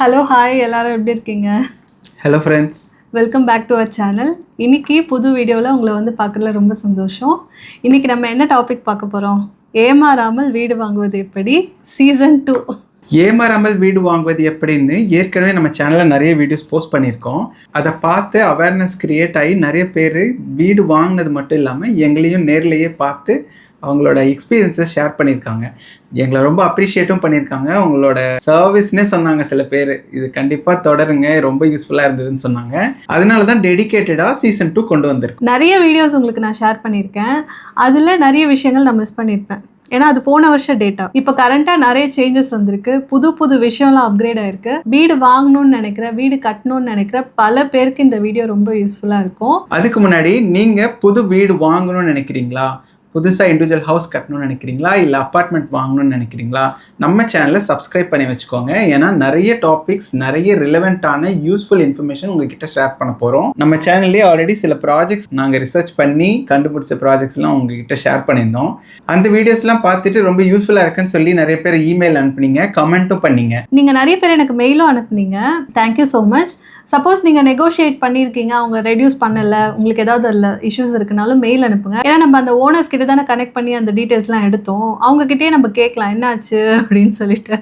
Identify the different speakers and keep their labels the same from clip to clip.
Speaker 1: Hello hi எல்லாரும் எப்படி இருக்கீங்க?
Speaker 2: Hello friends
Speaker 1: welcome back to our channel இன்னைக்கு புது வீடியோவில் உங்களை வந்து பார்க்கறதுல ரொம்ப சந்தோஷம். இன்னைக்கு நம்ம என்ன டாபிக் பார்க்க போகிறோம் ஏமாறாமல் வீடு வாங்குவது எப்படி? சீசன் டூ
Speaker 2: ஏமாறாமல் வீடு வாங்குவது எப்படின்னு ஏற்கனவே நம்ம சேனலில் நிறைய வீடியோஸ் போஸ்ட் பண்ணியிருக்கோம். அதை பார்த்து அவேர்னஸ் கிரியேட் ஆகி நிறைய பேர் வீடு வாங்கினது மட்டும் இல்லாமல் எங்களையும் நேர்லேயே பார்த்து அவங்களோட எக்ஸ்பீரியன்ஸை ஷேர் பண்ணியிருக்காங்க. எங்களை ரொம்ப அப்ரிஷியேட்டும் பண்ணியிருக்காங்க. உங்களோட சர்வீஸ்னே சொன்னாங்க சில பேர். இது கண்டிப்பாக தொடருங்க. ரொம்ப யூஸ்ஃபுல்லாக இருந்ததுன்னு சொன்னாங்க. அதனால தான் டெடிகேட்டடாக சீசன் டூ கொண்டு வந்திருக்கோம்.
Speaker 1: நிறைய வீடியோஸ் உங்களுக்கு நான் ஷேர் பண்ணியிருக்கேன். அதில் நிறைய விஷயங்கள் நான் மிஸ் பண்ணியிருப்பேன். ஏன்னா அது போன வருஷம் டேட்டா இப்போ கரண்ட்டாக நிறைய சேஞ்சஸ் வந்திருக்கு. புது புது விஷயம்லாம் அப்கிரேட் ஆயிருக்கு. வீடு வாங்கணும்னு நினைக்கிற வீடு கட்டணும்னு நினைக்கிற பல பேருக்கு இந்த வீடியோ ரொம்ப யூஸ்ஃபுல்லாக இருக்கும்.
Speaker 2: அதுக்கு முன்னாடி நீங்கள் புது வீடு வாங்கணும்னு நினைக்கிறீங்களா? புதுசாக இண்டிவிஜுவல் ஹவுஸ் கட்டணும்னு நினைக்கிறீங்களா? இல்லை அப்பார்ட்மெண்ட் வாங்கணும்னு நினைக்கிறீங்களா? நம்ம சேனலை சப்ஸ்கிரைப் பண்ணி வச்சுக்கோங்க. ஏன்னா நிறைய டாபிக்ஸ் நிறைய ரிலவெண்ட்டான யூஸ்ஃபுல் இன்ஃபர்மேஷன் உங்ககிட்ட ஷேர் பண்ண போகிறோம் நம்ம சேனல்லே ஆல்ரெடி சில ப்ராஜெக்ட்ஸ் நாங்கள் ரிசர்ச் பண்ணி கண்டுபிடிச்ச ப்ராஜெக்ட்ஸ்லாம் உங்ககிட்ட ஷேர் பண்ணியிருந்தோம். அந்த வீடியோஸ்லாம் பார்த்துட்டு ரொம்ப யூஸ்ஃபுல்லாக இருக்குன்னு சொல்லி நிறைய பேர் இமெயில் அனுப்புனீங்க கமெண்ட்டும் பண்ணீங்க.
Speaker 1: நீங்கள் நிறைய பேர் எனக்கு மெயிலும் அனுப்புனீங்க. Thank you so much suppose நீங்கள் நெகோஷியேட் பண்ணியிருக்கீங்க அவங்க ரெடியூஸ் பண்ணலை உங்களுக்கு ஏதாவது அதில் இஷ்யூஸ் இருக்குனாலும் மெயில் அனுப்புங்க. ஏன்னா நம்ம அந்த ஓனர்ஸ் கிட்ட தானே கனெக்ட் பண்ணி அந்த டீட்டெயில்ஸ்லாம் எடுத்தோம். அவங்ககிட்டயே நம்ம கேட்கலாம் என்னாச்சு அப்படின்னு சொல்லிட்டு.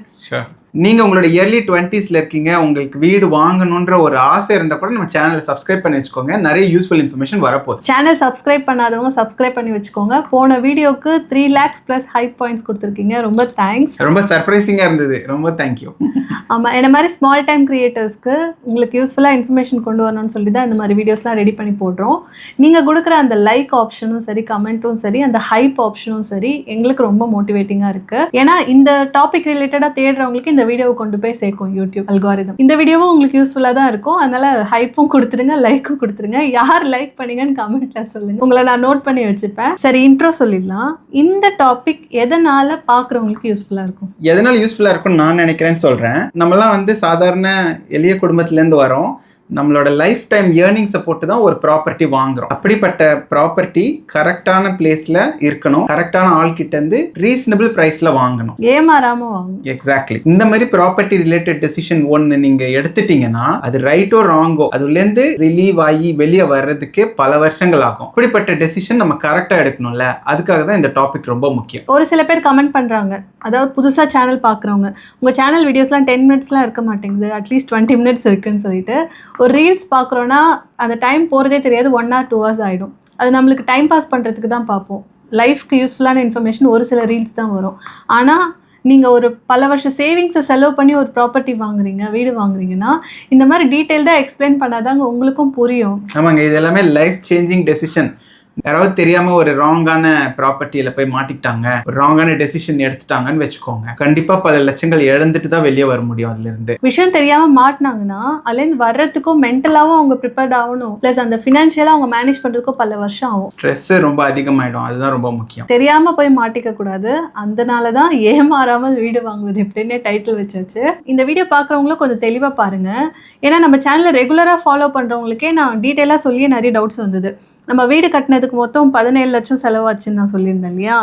Speaker 2: நீங்கள் உங்களோட இயர்லி டுவெண்ட்டீஸில் இருக்கீங்க உங்களுக்கு வீடு வாங்கணுன்ற ஒரு ஆசை இருந்தால் கூட நம்ம சேனலை சப்ஸ்கிரைப் பண்ணி வச்சுக்கோங்க. நிறைய யூஸ்ஃபுல் இன்ஃபர்மேஷன் வரப்போகுது.
Speaker 1: சேனல் சப்ஸ்கிரைப் பண்ணாதவங்க சப்ஸ்கிரைப் பண்ணி வச்சுக்கோங்க. போன வீடியோக்கு three lakhs plus high points கொடுத்துருக்கீங்க. ரொம்ப தேங்க்ஸ்
Speaker 2: ரொம்ப சர்ப்ரைசிங்காக இருந்தது. ரொம்ப தேங்க்யூ
Speaker 1: ஆமாம் என்ன மாதிரி ஸ்மால் டைம் கிரியேட்டர்ஸ்க்கு உங்களுக்கு யூஸ்ஃபுல்லாக இன்ஃபர்மேஷன் கொண்டு வரணும்னு சொல்லி தான் இந்த மாதிரி வீடியோஸ்லாம் ரெடி பண்ணி போடுறோம். நீங்கள் கொடுக்குற அந்த லைக் ஆப்ஷனும் சரி கமெண்ட்டும் சரி அந்த ஹைப் ஆப்ஷனும் சரி எங்களுக்கு ரொம்ப மோட்டிவேட்டிங்காக இருக்குது ஏன்னா இந்த டாபிக் ரிலேட்டடாக தேடுறவங்களுக்கு இந்த வீடியோவை கொண்டு போய் சேர்க்கும் யூடியூப் அல்காரிதம் இந்த வீடியோவும் உங்களுக்கு யூஸ்ஃபுல்லாக தான் இருக்கும். அதனால ஹைப்பும் கொடுத்துருங்க லைக்கும் கொடுத்துருங்க. யார் லைக் பண்ணீங்கன்னு கமெண்ட்ல சொல்லுங்க. உங்களை நான் நோட் பண்ணி வச்சுப்பேன். சரி இன்ட்ரோ சொல்லிடலாம். இந்த டாபிக் எதனால பார்க்குறவங்களுக்கு யூஸ்ஃபுல்லாக இருக்கும்?
Speaker 2: எதனால யூஸ்ஃபுல்லாக இருக்கும்னு நான் நினைக்கிறேன்னு சொல்கிறேன் நம்மலாம் வந்து சாதாரண எளிய குடும்பத்துலேருந்து வரோம். நம்மளோட லைஃப் டைம் ஏர்னிங்ஸை போட்டு தான் ஒரு ப்ராப்பர்ட்டி வாங்குறோம். அப்படிப்பட்ட ப்ராப்பர்ட்டி கரெக்டான பிளேஸில் இருக்கணும். கரெக்டான ஆள்கிட்ட இருந்து ரீசனபிள் ப்ரைஸில் வாங்கணும்.
Speaker 1: ஏமாறாம வாங்கும்
Speaker 2: எக்ஸாக்ட்லி இந்த மாதிரி ப்ராப்பர்ட்டி ரிலேட்டட் டெசிஷன் ஒன்று நீங்க எடுத்துட்டீங்கன்னா அது ரைட்டோ ராங்கோ அதுலேருந்து ரிலீவ் ஆகி வெளியே வர்றதுக்கு பல வருஷங்கள் ஆகும். அப்படிப்பட்ட டெசிஷன் நம்ம கரெக்டாக எடுக்கணும்ல அதுக்காக தான் இந்த டாபிக் ரொம்ப முக்கியம்.
Speaker 1: ஒரு சில பேர் கமெண்ட் பண்ணுறாங்க அதாவது புதுசாக சேனல் பார்க்குறவங்க உங்கள் சேனல் வீடியோஸ்லாம் டென் மினிட்ஸ்லாம் இருக்க மாட்டேங்குது அட்லீஸ்ட் டுவெண்ட்டி மினிட்ஸ் இருக்குன்னு சொல்லிட்டு. ஒரு ரீல்ஸ் பார்க்குறோன்னா அந்த டைம் போகிறதே தெரியாது ஒன் ஆர் டூ ஹவர்ஸ் ஆகிடும் அது நம்மளுக்கு டைம் பாஸ் பண்ணுறதுக்கு தான் பார்ப்போம். லைஃப்க்கு யூஸ்ஃபுல்லான இன்ஃபர்மேஷன் ஒரு சில ரீல்ஸ் தான் வரும். ஆனால் நீங்கள் ஒரு பல வருஷம் சேவிங்ஸை செலவு பண்ணி ஒரு ப்ராப்பர்ட்டி வாங்குறீங்க வீடு வாங்குறீங்கன்னா இந்த மாதிரி டீட்டெயில்டாக எக்ஸ்பிளைன் பண்ணாதாங்க உங்களுக்கும் புரியும்.
Speaker 2: ஆமாங்க இது எல்லாமே லைஃப் சேஞ்சிங் டெசிஷன் யாராவது தெரியாம ஒரு ராங்கான ப்ராப்பர்ட்டியில போய் மாட்டிக்கிட்டாங்க ஒரு ராங்கான டெசிஷன் எடுத்துட்டாங்கன்னு வச்சுக்கோங்க. கண்டிப்பா பல லட்சங்கள் இழந்துட்டு தான் வெளியே வர முடியும் அதுல இருந்து
Speaker 1: விஷயம் தெரியாமல் மாட்டினாங்கன்னா அதுலேருந்து வர்றதுக்கும் மென்டலாகவும் அவங்க ப்ரிப்பேர்ட் ஆகணும். ப்ளஸ் அந்த ஃபினான்ஷியலாக அவங்க மேனேஜ் பண்ணுறதுக்கும் பல வருஷம் ஆகும்.
Speaker 2: ஸ்ட்ரெஸ் ரொம்ப அதிகமாயிடும். அதுதான் ரொம்ப முக்கியம்.
Speaker 1: தெரியாம போய் மாட்டிக்க கூடாது. அதனால தான் ஏமாறாமல் வீடு வாங்குவது எப்படின்னே டைட்டில் வச்சாச்சு. இந்த வீடியோ பார்க்குறவங்களும் கொஞ்சம் தெளிவாக பாருங்க. ஏன்னா நம்ம சேனலை ரெகுலராக ஃபாலோ பண்ணுறவங்களுக்கே நான் டீட்டெயிலாக சொல்லியே நிறைய டவுட்ஸ் வந்தது. நம்ம வீடு கட்டினதுக்கு மொத்தம் பதினேழு லட்சம் செலவாச்சுன்னு நான் சொல்லியிருந்தேன் இல்லையா?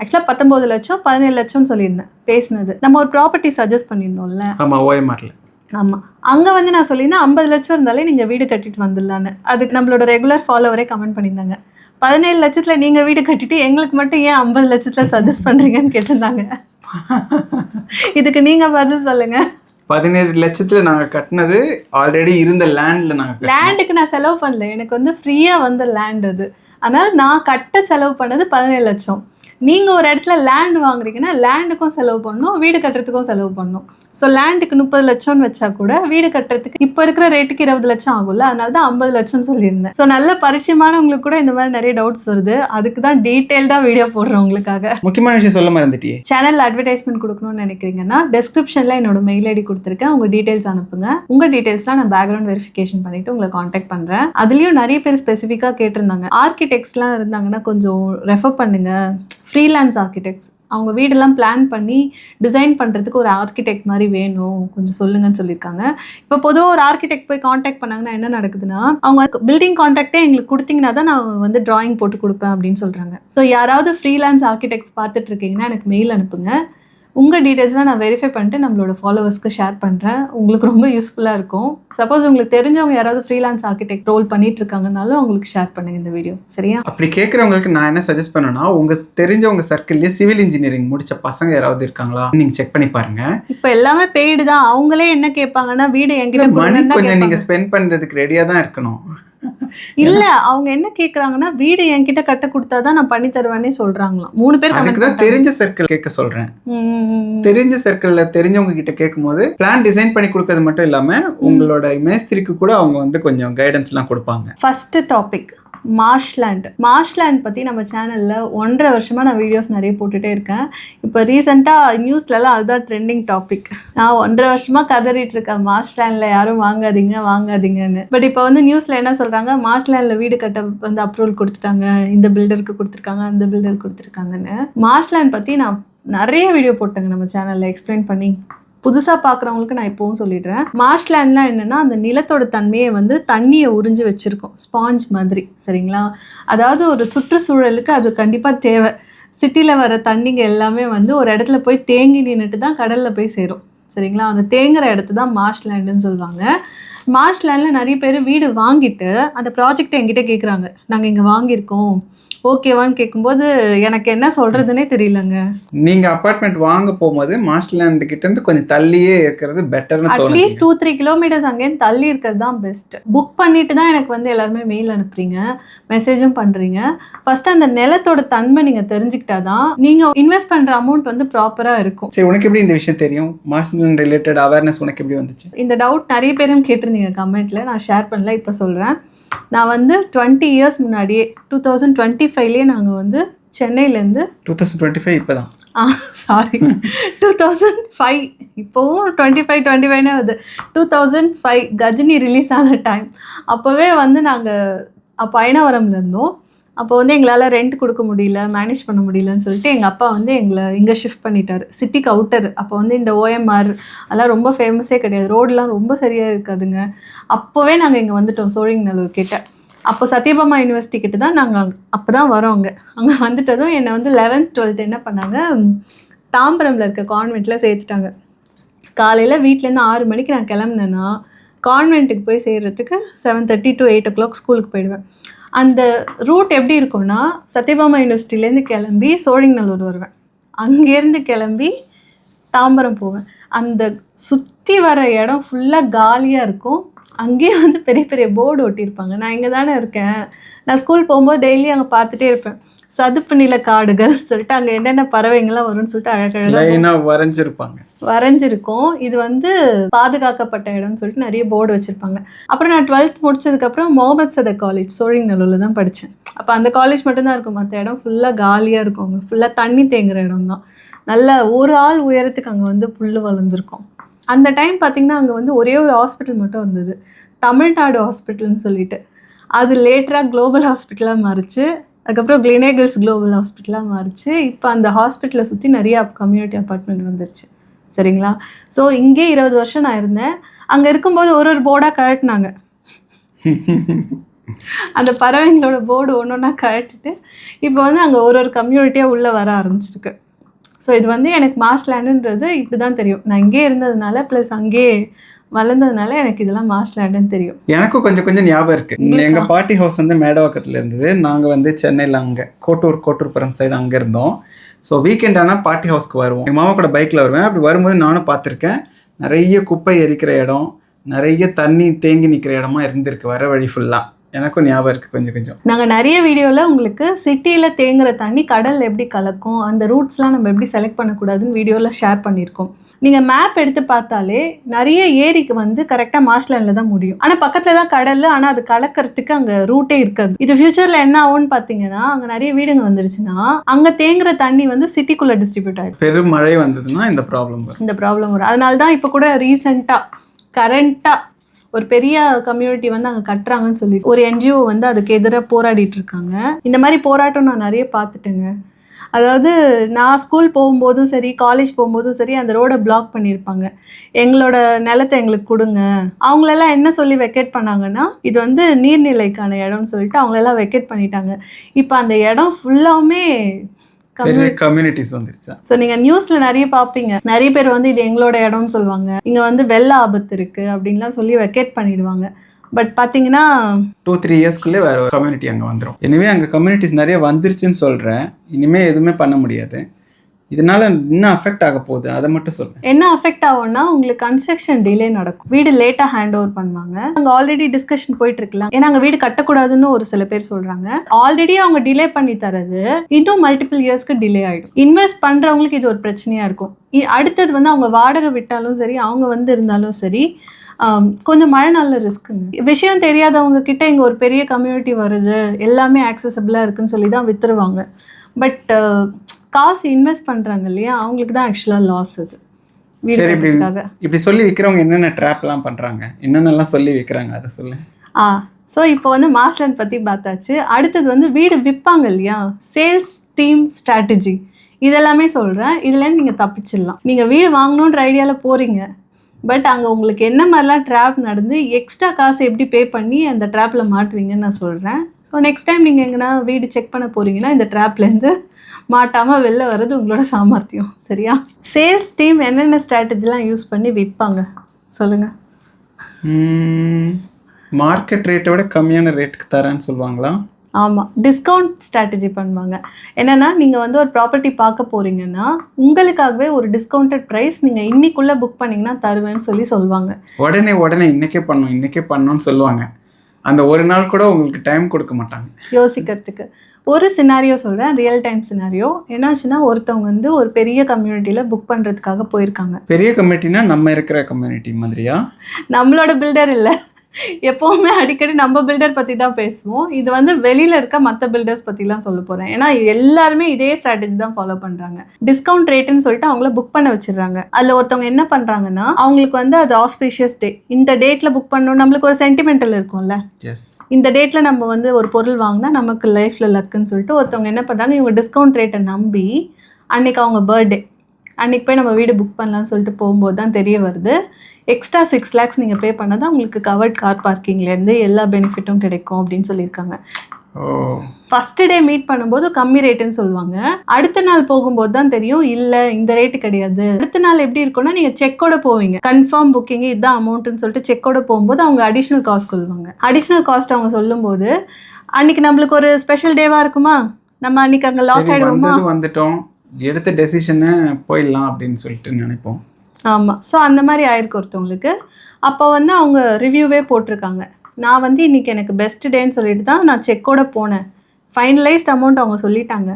Speaker 1: ஆக்சுவலாக பத்தொம்போது லட்சம் பதினேழு லட்சம்னு சொல்லியிருந்தேன் பேசினது. நம்ம ஒரு ப்ராப்பர்ட்டி சஜஸ்ட் பண்ணியிருந்தோம்ல?
Speaker 2: ஆமா ஓஎம்ஆர்ல
Speaker 1: ஆமாம் அங்கே வந்து நான் சொல்லியிருந்தேன் ஐம்பது லட்சம் இருந்தாலே நீங்கள் வீடு கட்டிட்டு வந்துடலான்னு. அதுக்கு நம்மளோட ரெகுலர் ஃபாலோவரே கமெண்ட் பண்ணியிருந்தாங்க. பதினேழு லட்சத்தில் நீங்கள் வீடு கட்டிட்டு எங்களுக்கு மட்டும் ஏன் ஐம்பது லட்சத்தில் சஜஸ்ட் பண்ணுறீங்கன்னு கேட்டிருந்தாங்க. இதுக்கு நீங்கள் பதில் சொல்லுங்கள்
Speaker 2: பதினேழு லட்சத்துல நாங்க கட்டினது ஆல்ரெடி இருந்த லேண்ட்ல நாங்க
Speaker 1: லேண்டுக்கு நான் செலவு பண்ணல. எனக்கு வந்து ஃப்ரீயாக வந்த லேண்ட் அது. அதனால் நான் கட்ட செலவு பண்ணது பதினேழு லட்சம். நீங்கள் ஒரு இடத்துல லேண்ட் வாங்குறீங்கன்னா லேண்டுக்கும் செலவு பண்ணணும் வீடு கட்டுறதுக்கும் செலவு பண்ணணும். ஸோ லேண்டுக்கு முப்பது லட்சம்னு வச்சா கூட வீடு கட்டுறதுக்கு இப்போ இருக்கிற ரேட்டுக்கு இருபது லட்சம் ஆகும்ல அதனால தான் ஐம்பது லட்சம்னு சொல்லியிருந்தேன். ஸோ நல்ல பரிச்சயமானவங்களுக்கு கூட இந்த மாதிரி நிறைய டவுட்ஸ் வருது. அதுக்கு தான் டீட்டெயில்டாக வீடியோ போடுறேன் உங்களுக்காக.
Speaker 2: முக்கியமான விஷயம் சொல்ல மறந்துட்டியே.
Speaker 1: சேனல் அட்வர்டைஸ்மெண்ட் கொடுக்கணும்னு நினைக்கிறீங்கன்னா டெஸ்கிரிப்ஷனில் என்னோட மெயில் ஐடி கொடுத்துருக்கேன். உங்கள் டீட்டெயில்ஸ் அனுப்புங்க. உங்கள் டீட்டெயில்ஸ்லாம் நான் பேக்ரவுண்ட் வெரிஃபிகேஷன் பண்ணிட்டு உங்களை காண்டாக்ட் பண்ணுறேன் அதுலேயும் நிறைய பேர் ஸ்பெசிஃபிக்காக கேட்டிருந்தாங்க. ஆர்கிடெக்ட்ஸ்லாம் இருந்தாங்கன்னா கொஞ்சம் ரெஃபர் பண்ணுங்க. ஃப்ரீலான்ஸ் ஆர்கிடெக்ட்ஸ் அவங்க வீடெல்லாம் பிளான் பண்ணி டிசைன் பண்ணுறதுக்கு ஒரு ஆர்கிடெக்ட் மாதிரி வேணும். கொஞ்சம் சொல்லுங்கன்னு சொல்லியிருக்காங்க. இப்போ பொதுவாக ஒரு ஆர்கிடெக்ட் போய் காண்டாக்ட் பண்ணாங்கன்னா என்ன நடக்குதுன்னா அவங்க பில்டிங் காண்டாக்டே எங்களுக்கு கொடுத்தீங்கன்னா தான் நான் வந்து டிராயிங் போட்டு கொடுப்பேன் அப்படின்னு சொல்கிறாங்க ஸோ யாராவது ஃப்ரீலான்ஸ் ஆர்கிடெக்ட்ஸ் பார்த்துட்டு இருக்கீங்கன்னா எனக்கு மெயில் அனுப்புங்க. உங்கள் டீட்டெயில்ஸ்லாம் நான் வெரிஃபை பண்ணிட்டு நம்மளோட ஃபாலோவர்ஸ்க்கு ஷேர் பண்ணுறேன் உங்களுக்கு ரொம்ப யூஸ்ஃபுல்லாக இருக்கும். சப்போஸ் உங்களுக்கு தெரிஞ்சவங்க யாராவது ஃப்ரீலான்ஸ் ஆர்கிடெக்ட் ரோல் பண்ணிட்டு இருக்காங்கனாலும் அவங்களுக்கு ஷேர் பண்ணுங்க இந்த வீடியோ சரியா?
Speaker 2: அப்படி கேட்குறவங்களுக்கு நான் என்ன சஜஸ்ட் பண்ணேன்னா உங்க தெரிஞ்சவங்க சர்க்கிள்லேயே சிவில் இன்ஜினியரிங் முடிச்ச பசங்க யாராவது இருக்காங்களா? நீங்க செக் பண்ணி பாருங்க.
Speaker 1: இப்போ எல்லாமே பெய்டு தான். அவங்களே என்ன கேட்பாங்கன்னா வீடு என்கிட்ட
Speaker 2: மணி கொஞ்சம் நீங்க
Speaker 1: கேட்பாங்க.
Speaker 2: ஸ்பெண்ட் பண்றதுக்கு ரெடியா தான் இருக்கணும்.
Speaker 1: இல்ல அவங்க என்ன கேக்குறாங்கன்னா வீடு என்கிட்ட கட்ட கொடுத்தாதான் நான் பண்ணி தருவேன்னே சொல்றாங்களாம். மூணு பேர் comment
Speaker 2: தான் தெரிஞ்ச சர்க்கிள் கேட்க சொல்றேன். தெரிஞ்ச சர்க்கிள்ல தெரிஞ்சவங்க கிட்ட கேட்கும்போது பிளான் டிசைன் பண்ணி கொடுக்கறது மட்டும் இல்லாம உங்களோட மேஸ்திரிக்கு கூட அவங்க வந்து கொஞ்சம் கைடன்ஸ் எல்லாம் கொடுப்பாங்க.
Speaker 1: ஃபர்ஸ்ட் டாபிக் மார்ஷ்லேண்ட் மார்ஷ்லேண்ட் பற்றி நம்ம சேனலில் ஒன்றரை வருஷமாக நான் வீடியோஸ் நிறைய போட்டுகிட்டே இருக்கேன். இப்போ ரீசெண்டாக நியூஸ்லலாம் அதுதான் ட்ரெண்டிங் டாபிக் நான் ஒன்றரை வருஷமாக கதறிட்டு இருக்கேன். மார்ஷ்லேண்டில் யாரும் வாங்காதீங்க வாங்காதீங்கன்னு. பட் இப்போ வந்து நியூஸில் என்ன சொல்கிறாங்க மார்ஷ்லேண்டில் வீடு கட்ட வந்து அப்ரூவல் கொடுத்துட்டாங்க. இந்த பில்டருக்கு கொடுத்துருக்காங்க அந்த பில்டருக்கு கொடுத்துருக்காங்கன்னு. மார்ஷ்லேண்ட் பற்றி நான் நிறைய வீடியோ போட்டேங்க நம்ம சேனலில் எக்ஸ்பிளைன் பண்ணி. புதுசாக பார்க்குறவங்களுக்கு நான் இப்போவும் சொல்லிடுறேன். மார்ஷ்லேண்ட்லாம் என்னென்னா அந்த நிலத்தோட தன்மையை வந்து தண்ணியை உறிஞ்சு வச்சுருக்கோம். ஸ்பாஞ்ச் மாதிரி சரிங்களா? அதாவது ஒரு சுற்றுச்சூழலுக்கு அது கண்டிப்பாக தேவை. சிட்டியில் வர தண்ணிங்க எல்லாமே வந்து ஒரு இடத்துல போய் தேங்கி நின்றுட்டு தான் கடலில் போய் சேரும். சரிங்களா? அந்த தேங்குற இடத்து தான் மார்ஷ்லேண்டுன்னு சொல்லுவாங்க. மார்ஷ்லேண்டில் நிறைய பேர் வீடு வாங்கிட்டு அந்த ப்ராஜெக்ட் என்கிட்ட கேட்குறாங்க நாங்கள் இங்கே வாங்கியிருக்கோம். ஓகேவான்னு கேட்கும்போது எனக்கு என்ன சொல்கிறதுனே தெரியலங்க.
Speaker 2: நீங்க அபார்ட்மெண்ட் வாங்க போகும்போது மாஸ்டர்லேண்ட் கிட்ட இருந்து கொஞ்சம் தள்ளியே இருக்கிறது பெட்டர்னு
Speaker 1: at least two three kilometres அங்கேருந்து தள்ளி இருக்கிறது தான் பெஸ்ட் புக் பண்ணிட்டு தான் எனக்கு வந்து எல்லாருமே மெயில் அனுப்புறீங்க. மெசேஜும் பண்ணுறீங்க ஃபர்ஸ்ட் அந்த நிலத்தோட தன்மை நீங்கள் தெரிஞ்சுக்கிட்டா தான் நீங்கள் இன்வெஸ்ட் பண்ணுற அமௌண்ட் வந்து ப்ராப்பராக இருக்கும்.
Speaker 2: சரி உனக்கு எப்படி இந்த விஷயம் தெரியும்? மாஸ்டர்லேண்ட் ரிலேட்டட் அவேர்னஸ் உனக்கு எப்படி வந்துச்சு?
Speaker 1: இந்த டவுட் நிறைய பேரும் கேட்டிருந்தீங்க. கமெண்ட்டில் நான் ஷேர் பண்ணல இப்போ சொல்கிறேன் நான் வந்து டுவெண்ட்டி இயர்ஸ் முன்னாடியே டூ தௌசண்ட் டுவெண்ட்டி ஃபைவ்லேயே நாங்கள் வந்து சென்னையிலேருந்து
Speaker 2: டூ தௌசண்ட் டுவெண்ட்டி ஃபைவ் இப்போ தான்
Speaker 1: ஆ சாரி டூ தௌசண்ட் ஃபைவ் இப்போவும் டுவெண்ட்டி ஃபைவ் டுவெண்ட்டி ஃபைவ்னே வருது. Two thousand five Ghajini release ஆன டைம் அப்போவே வந்து நாங்கள் அப்போ அயனாவரம்ல இருந்தோம். அப்போ வந்து எங்களால் ரெண்ட் கொடுக்க முடியல மேனேஜ் பண்ண முடியலன்னு சொல்லிட்டு எங்கள் அப்பா வந்து எங்களை இங்கே ஷிஃப்ட் பண்ணிட்டார். சிட்டிக்கு அவுட்டர் அப்போ வந்து இந்த ஓஎம்ஆர் அதெல்லாம் ரொம்ப ஃபேமஸே கிடையாது. ரோடெலாம் ரொம்ப சரியாக இருக்காதுங்க. அப்போவே நாங்கள் இங்கே வந்துட்டோம் சோழிங்கநல்லூர் கிட்ட. அப்போ சத்யபாமா யூனிவர்சிட்டி கிட்ட தான் நாங்கள் அப்போ தான் வரோம் அங்கே. அங்கே வந்துட்டதும் என்னை வந்து லெவன்த் டுவெல்த் என்ன பண்ணாங்க? தாம்பரமில் இருக்க கான்வெண்ட்டில் சேர்த்துட்டாங்க. காலையில் வீட்டிலேருந்து ஆறு மணிக்கு நான் கிளம்புனேன்னா கான்வெண்ட்டுக்கு போய் சேர்கிறதுக்கு seven thirty to eight o'clock ஸ்கூலுக்கு போயிடுவேன். அந்த ரூட் எப்படி இருக்கும்னா சத்யபாமா யூனிவர்சிட்டிலேருந்து கிளம்பி சோழிங்கநல்லூர் வருவேன். அங்கேருந்து கிளம்பி தாம்பரம் போவேன். அந்த சுற்றி வர இடம் ஃபுல்லாக காலியாக இருக்கும். அங்கேயே வந்து பெரிய பெரிய போர்டு ஒட்டியிருப்பாங்க. நான் இங்கே தானே இருக்கேன். நான் ஸ்கூல் போகும்போது டெய்லி அங்கே பார்த்துட்டே இருப்பேன். சதுப்பு நில காடுகள் சொல்லிட்டு அங்கே என்னென்ன பறவைங்கள்லாம் வரும்னு சொல்லிட்டு அழகழகாக
Speaker 2: வரைஞ்சிருப்பாங்க.
Speaker 1: வரைஞ்சிருக்கும். இது வந்து பாதுகாக்கப்பட்ட இடம்னு சொல்லிட்டு நிறைய போர்டு வச்சுருப்பாங்க. அப்புறம் நான் டுவெல்த் முடிச்சதுக்கப்புறம் முகமது சதக் காலேஜ் சோழிங்கநல்லூரில் தான் படித்தேன் அப்போ அந்த காலேஜ் மட்டும்தான் இருக்கும். மற்ற இடம் ஃபுல்லாக காலியாக இருக்கும். அங்கே ஃபுல்லாக தண்ணி தேங்குற இடம் தான். நல்ல ஒரு ஆள் உயரத்துக்கு அங்கே வந்து புல் வளர்ந்துருக்கும். அந்த டைம் பார்த்திங்கன்னா அங்கே வந்து ஒரே ஒரு ஹாஸ்பிட்டல் மட்டும் இருந்தது. தமிழ்நாடு ஹாஸ்பிட்டல்னு சொல்லிட்டு. அது லேட்டராக குளோபல் ஹாஸ்பிட்டலாக மாறிச்சு. அதுக்கப்புறம் கிளினேகல்ஸ் குளோபல் ஹாஸ்பிட்டலாக மாறிச்சு. இப்போ அந்த ஹாஸ்பிட்டலை சுற்றி நிறைய கம்யூனிட்டி அப்பார்ட்மெண்ட் வந்துருச்சு. சரிங்களா? ஸோ இங்கே இருபது வருஷம் நான் இருந்தேன். அங்கே இருக்கும்போது ஒரு ஒரு போர்டாக கழட்டினாங்க. அந்த பறவைங்களோட போர்டு ஒன்று ஒன்றா கழட்டிட்டு இப்போ வந்து அங்கே ஒரு ஒரு கம்யூனிட்டியாக உள்ளே வர ஆரம்பிச்சிருக்கு. ஸோ இது வந்து எனக்கு மார்ஷ்லேண்டுன்றது இப்படி தான் தெரியும். நான் இங்கே இருந்ததுனால ப்ளஸ் அங்கேயே வளர்ந்ததுனால எனக்கு இதெல்லாம் மார்ஷ்லேண்டுன்னு தெரியும்.
Speaker 2: எனக்கும் கொஞ்சம் கொஞ்சம் ஞாபகம் இருக்கு. எங்க பாட்டி ஹவுஸ் வந்து மேடவாக்கத்துல இருந்தது. நாங்க வந்து சென்னையில அங்க கோட்டூர் கோட்டூர்புரம் சைடு அங்க இருந்தோம். ஸோ வீக்கெண்ட் ஆனால் பாட்டி ஹவுஸ்க்கு வருவோம். எங்கள் மாமா கூட பைக்கில் வருவேன். அப்படி வரும்போது நானும் பார்த்துருக்கேன். நிறைய குப்பை எரிக்கிற இடம் நிறைய தண்ணி தேங்கி நிற்கிற இடமா இருந்திருக்கு. வர வழி ஃபுல்லாக எனக்கும் ஞாபகம் இருக்குது கொஞ்சம் கொஞ்சம்.
Speaker 1: நாங்கள் நிறைய வீடியோவில் உங்களுக்கு சிட்டியில் தேங்குற தண்ணி கடலில் எப்படி கலக்கும் அந்த ரூட்ஸ்லாம் நம்ம எப்படி செலக்ட் பண்ணக்கூடாதுன்னு வீடியோவில் ஷேர் பண்ணியிருக்கோம். நீங்கள் மேப் எடுத்து பார்த்தாலே நிறைய ஏரிக்கு வந்து கரெக்டாக மார்ஷ்லேண்டில் தான் முடியும். ஆனால் பக்கத்தில் தான் கடல் ஆனால் அது கலக்கிறதுக்கு அங்கே ரூட்டே இருக்காது. இது ஃபியூச்சரில் என்ன ஆகும்னு பார்த்தீங்கன்னா அங்கே நிறைய வீடுங்க வந்துருச்சுன்னா அங்கே தேங்குற தண்ணி வந்து சிட்டிக்குள்ளே டிஸ்ட்ரிபியூட் ஆகிடும்
Speaker 2: பெரும் மழை வந்ததுன்னா இந்த ப்ராப்ளம் வரும்.
Speaker 1: இந்த ப்ராப்ளம் வரும். அதனால தான் இப்போ கூட ரீசெண்டாக கரண்ட்டாக ஒரு பெரிய கம்யூனிட்டி வந்து அங்கே கட்டுறாங்கன்னு சொல்லி ஒரு என்ஜிஓ வந்து அதுக்கு எதிராக போராடிட்டு இருக்காங்க. இந்த மாதிரி போராட்டம் நான் நிறைய பார்த்துட்டேங்க. அதாவது நான் ஸ்கூல் போகும்போதும் சரி காலேஜ் போகும்போதும் சரி அந்த ரோடை பிளாக் பண்ணியிருப்பாங்க. எங்களோட நிலத்தை எங்களுக்கு கொடுங்க. அவங்களெல்லாம் என்ன சொல்லி வெக்கேட் பண்ணாங்கன்னா இது வந்து நீர்நிலைக்கான இடம்னு சொல்லிட்டு அவங்களெல்லாம் வெக்கேட் பண்ணிட்டாங்க. இப்போ அந்த இடம் ஃபுல்லாமே
Speaker 2: பெரிய கம்யூனிட்டிஸ் வந்துருச்சா?
Speaker 1: ஸோ நீங்கள் நியூஸில் நிறைய பார்ப்பீங்க. நிறைய பேர் வந்து இது எங்களோட இடம்னு சொல்லுவாங்க. இங்கே வந்து வெள்ள ஆபத்து இருக்குது அப்படின்லாம் சொல்லி வெக்கேட் பண்ணிடுவாங்க. பட் பார்த்தீங்கன்னா
Speaker 2: டூ த்ரீ இயர்ஸ்க்குள்ளே வேற கம்யூனிட்டி அங்கே வந்துடும் எனவே அங்கே கம்யூனிட்டிஸ் நிறைய வந்துருச்சுன்னு சொல்கிறேன் இனிமேல் எதுவுமே பண்ண முடியாது. இதனால இன்னும் அஃபெக்ட் ஆக போகுது. அதை மட்டும் சொல்றேன்
Speaker 1: என்ன அஃபெக்ட் ஆகும்னா உங்களுக்கு கன்ஸ்ட்ரக்ஷன் டிலே நடக்கும். வீடு லேட்டாக ஹேண்ட் ஓவர் பண்ணுவாங்க. அங்கே ஆல்ரெடி டிஸ்கஷன் போயிட்டு இருக்கலாம் ஏன்னா அங்கே வீடு கட்டக்கூடாதுன்னு ஒரு சில பேர் சொல்றாங்க. ஆல்ரெடி அவங்க டிலே பண்ணி தரது இன்னும் மல்டிபிள் இயர்ஸ்க்கு டிலே ஆயிடும். இன்வெஸ்ட் பண்றவங்களுக்கு இது ஒரு பிரச்சனையா இருக்கும். இ- அடுத்தது வந்து அவங்க வாடகை விட்டாலும் சரி அவங்க வந்து இருந்தாலும் சரி கொஞ்சம் மழை நல்ல ரிஸ்க்குங்க விஷயம் தெரியாதவங்க கிட்ட இங்கே ஒரு பெரிய கம்யூனிட்டி வருது. எல்லாமே ஆக்சசபிளாக இருக்குன்னு சொல்லி தான் வித்துருவாங்க பட் காசு இன்வெஸ்ட் பண்ணுறாங்க இல்லையா அவங்களுக்கு தான் ஆக்சுவலாக லாஸ் அது
Speaker 2: சரி இப்படி இப்படி சொல்லி விற்கிறவங்க என்னென்ன ட்ராப்லாம் பண்ணுறாங்க என்னென்னலாம் சொல்லி விற்கிறாங்க அதை சொல்லு.
Speaker 1: ஆ ஸோ இப்போ வந்து மாஸ்டர் பற்றி பார்த்தாச்சு. அடுத்தது வந்து வீடு விற்பாங்க இல்லையா சேல்ஸ் டீம் ஸ்ட்ராட்டஜி இதெல்லாமே சொல்கிறேன் இதுலேருந்து நீங்கள் தப்பிச்சிடலாம். நீங்கள் வீடு வாங்கணுன்ற ஐடியாவில் போகிறீங்க பட் அங்கே உங்களுக்கு என்ன மாதிரிலாம் ட்ராப் நடந்து எக்ஸ்ட்ரா காசு எப்படி பே பண்ணி அந்த ட்ராப்பில் மாட்டுவீங்கன்னு நான் சொல்கிறேன் ஸோ நெக்ஸ்ட் டைம் நீங்கள் எங்கன்னா வீடு செக் பண்ண போகிறீங்கன்னா இந்த ட்ராப்லேருந்து மாட்டாமல் வெளில வர்றது உங்களோட சாமர்த்தியம். சரியா? சேல்ஸ் டீம் என்னென்ன ஸ்ட்ராட்டஜிலாம் யூஸ் பண்ணி விற்பாங்க சொல்லுங்கள்
Speaker 2: மார்க்கெட் ரேட்டை விட கம்மியான ரேட்டுக்கு தரேன்னு சொல்லுவாங்களா?
Speaker 1: ஆமாம் டிஸ்கவுண்ட் ஸ்ட்ராட்டஜி பண்ணுவாங்க. என்னன்னா நீங்கள் வந்து ஒரு ப்ராப்பர்ட்டி பார்க்க போறீங்கன்னா உங்களுக்காகவே ஒரு டிஸ்கவுண்டட் ப்ரைஸ் நீங்கள் இன்னிக்குள்ளே புக் பண்ணீங்கன்னா தருவேன்னு சொல்லி சொல்லுவாங்க
Speaker 2: உடனே உடனே இன்னைக்கே பண்ணணும் இன்னைக்கே பண்ணணும்னு சொல்லுவாங்க. அந்த ஒரு நாள் கூட உங்களுக்கு டைம் கொடுக்க மாட்டாங்க.
Speaker 1: யோசிக்கிறதுக்கு. ஒரு சினாரியோ சொல்கிறேன் ரியல் டைம் சினாரியோ என்னாச்சுன்னா ஒருத்தவங்க வந்து ஒரு பெரிய கம்யூனிட்டியில் புக் பண்ணுறதுக்காக போயிருக்காங்க.
Speaker 2: பெரிய கம்யூனிட்டினா நம்ம இருக்கிற கம்யூனிட்டி மாதிரியா?
Speaker 1: நம்மளோட பில்டர் இல்லை. எப்போவுமே அடிக்கடி நம்ம பில்டர் பற்றி தான் பேசுவோம். இது வந்து வெளியில் இருக்க மற்ற பில்டர்ஸ் பற்றிலாம் சொல்ல போகிறேன் ஏன்னா எல்லாருமே இதே ஸ்ட்ராட்டஜி தான் ஃபாலோ பண்ணுறாங்க டிஸ்கவுண்ட் ரேட்டுன்னு சொல்லிட்டு அவங்கள புக் பண்ண வச்சிடுறாங்க. அதில் ஒருத்தவங்க என்ன பண்ணுறாங்கன்னா அவங்களுக்கு வந்து அது ஆஸ்பீஷியஸ் டே இந்த டேட்டில் புக் பண்ணணும் நம்மளுக்கு ஒரு சென்டிமெண்டல் இருக்கும்ல. இந்த டேட்டில் நம்ம வந்து ஒரு பொருள் வாங்கினா நமக்கு லைஃப்பில் லக்குன்னு சொல்லிட்டு ஒருத்தவங்க என்ன பண்ணுறாங்க இவங்க டிஸ்கவுண்ட் ரேட்டை நம்பி அன்னைக்கு அவங்க பர்த்டே அன்னைக்கு போய் நம்ம வீடு புக் பண்ணலாம்னு சொல்லிட்டு போகும்போது தான் தெரிய வருது. எக்ஸ்ட்ரா சிக்ஸ் லேக்ஸ் நீங்கள் பே பண்ணாதான் உங்களுக்கு கவர்ட் கார் பார்க்கிங்லேருந்து எல்லா பெனிஃபிட்டும் கிடைக்கும் அப்படின்னு சொல்லியிருக்காங்க.
Speaker 2: ஓ.
Speaker 1: ஃபஸ்ட்டு டே மீட் பண்ணும்போது கம்மி ரேட்டுன்னு சொல்லுவாங்க. அடுத்த நாள் போகும்போது தான் தெரியும். இல்லை இந்த ரேட்டு கிடையாது. அடுத்த நாள் எப்படி இருக்கும்னா நீங்கள் செக்கோட போவீங்க. கன்ஃபார்ம் புக்கிங் இதுதான் அமௌண்ட்டுன்னு சொல்லிட்டு செக்கோட போகும்போது அவங்க அடிஷ்னல் காஸ்ட் சொல்லுவாங்க. அடிஷ்னல் காஸ்ட் அவங்க சொல்லும்போது அன்னைக்கு நம்மளுக்கு ஒரு ஸ்பெஷல் டேவா இருக்குமா? நம்ம அன்னைக்கு அங்கே லாக்
Speaker 2: வந்தது வந்துட்டோம். எடுத்த டெசிஷனை போயிடலாம் அப்படின்னு சொல்லிட்டு நினைப்போம்.
Speaker 1: ஆமாம் ஸோ அந்த மாதிரி ஆயிருக்கு ஒருத்தவங்களுக்கு. அப்போ வந்து அவங்க ரிவ்யூவே போட்டிருக்காங்க. நான் வந்து இன்னைக்கு எனக்கு பெஸ்ட் டேன்னு சொல்லிட்டு தான் நான் செக்கோட போனேன். ஃபைனலைஸ்ட் அமௌண்ட் அவங்க சொல்லிட்டாங்க.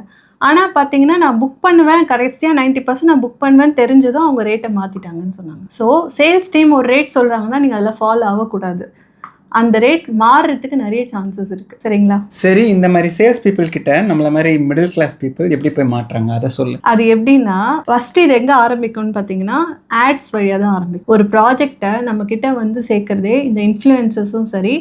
Speaker 1: ஆனால் பார்த்தீங்கன்னா நான் புக் பண்ணுவேன். கடைசியாக 90% பர்சன்ட் நான் புக் பண்ணுவேன் தெரிஞ்சதும் அவங்க ரேட்டை மாற்றிட்டாங்கன்னு சொன்னாங்க. ஸோ சேல்ஸ் டீம் ஒரு ரேட் சொல்கிறாங்கன்னா நீங்கள் அதில் ஃபாலோ ஆகக்கூடாது. அந்த ரேட் மாறுறதுக்கு நிறைய சான்சஸ் இருக்குது சரிங்களா?
Speaker 2: சரி இந்த மாதிரி சேல்ஸ் பீப்புள் கிட்ட நம்மள மாதிரி மிடில் கிளாஸ் பீப்புள் எப்படி போய் மாட்டுறாங்க அதை சொல்லு.
Speaker 1: அது எப்படின்னா ஃபர்ஸ்ட் இது எங்கே ஆரம்பிக்கும்னு பார்த்தீங்கன்னா ஆட்ஸ் வழியாக தான் ஆரம்பிக்கும். ஒரு ப்ராஜெக்டை நம்ம கிட்ட வந்து சேர்க்கறதே இந்த இன்ஃப்ளூயன்சஸும் சரி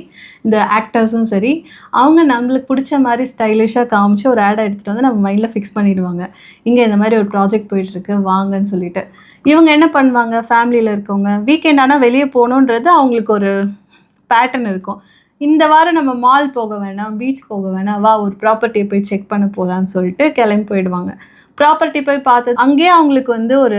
Speaker 1: இந்த ஆக்டர்ஸும் சரி அவங்க நம்மளுக்கு பிடிச்ச மாதிரி ஸ்டைலிஷாக காமிச்சு ஒரு ஆடை எடுத்துகிட்டு வந்து நம்ம மைண்டில் ஃபிக்ஸ் பண்ணிடுவாங்க. இங்கே இந்த மாதிரி ஒரு ப்ராஜெக்ட் போயிட்டுருக்கு வாங்கன்னு சொல்லிட்டு. இவங்க என்ன பண்ணுவாங்க? ஃபேமிலியில் இருக்கவங்க. வீக்கெண்ட் ஆனால் வெளியே போகணுன்றது அவங்களுக்கு ஒரு பேட்டர்ன் இருக்கும். இந்த வாரம் நம்ம மால் போக வேணாம் பீச் போக வேணாம் வா ஒரு ப்ராப்பர்ட்டியை போய் செக் பண்ண போகலான்னு சொல்லிட்டு கிளம்பி போயிடுவாங்க. ப்ராப்பர்ட்டி போய் பார்த்து அங்கேயே அவங்களுக்கு வந்து ஒரு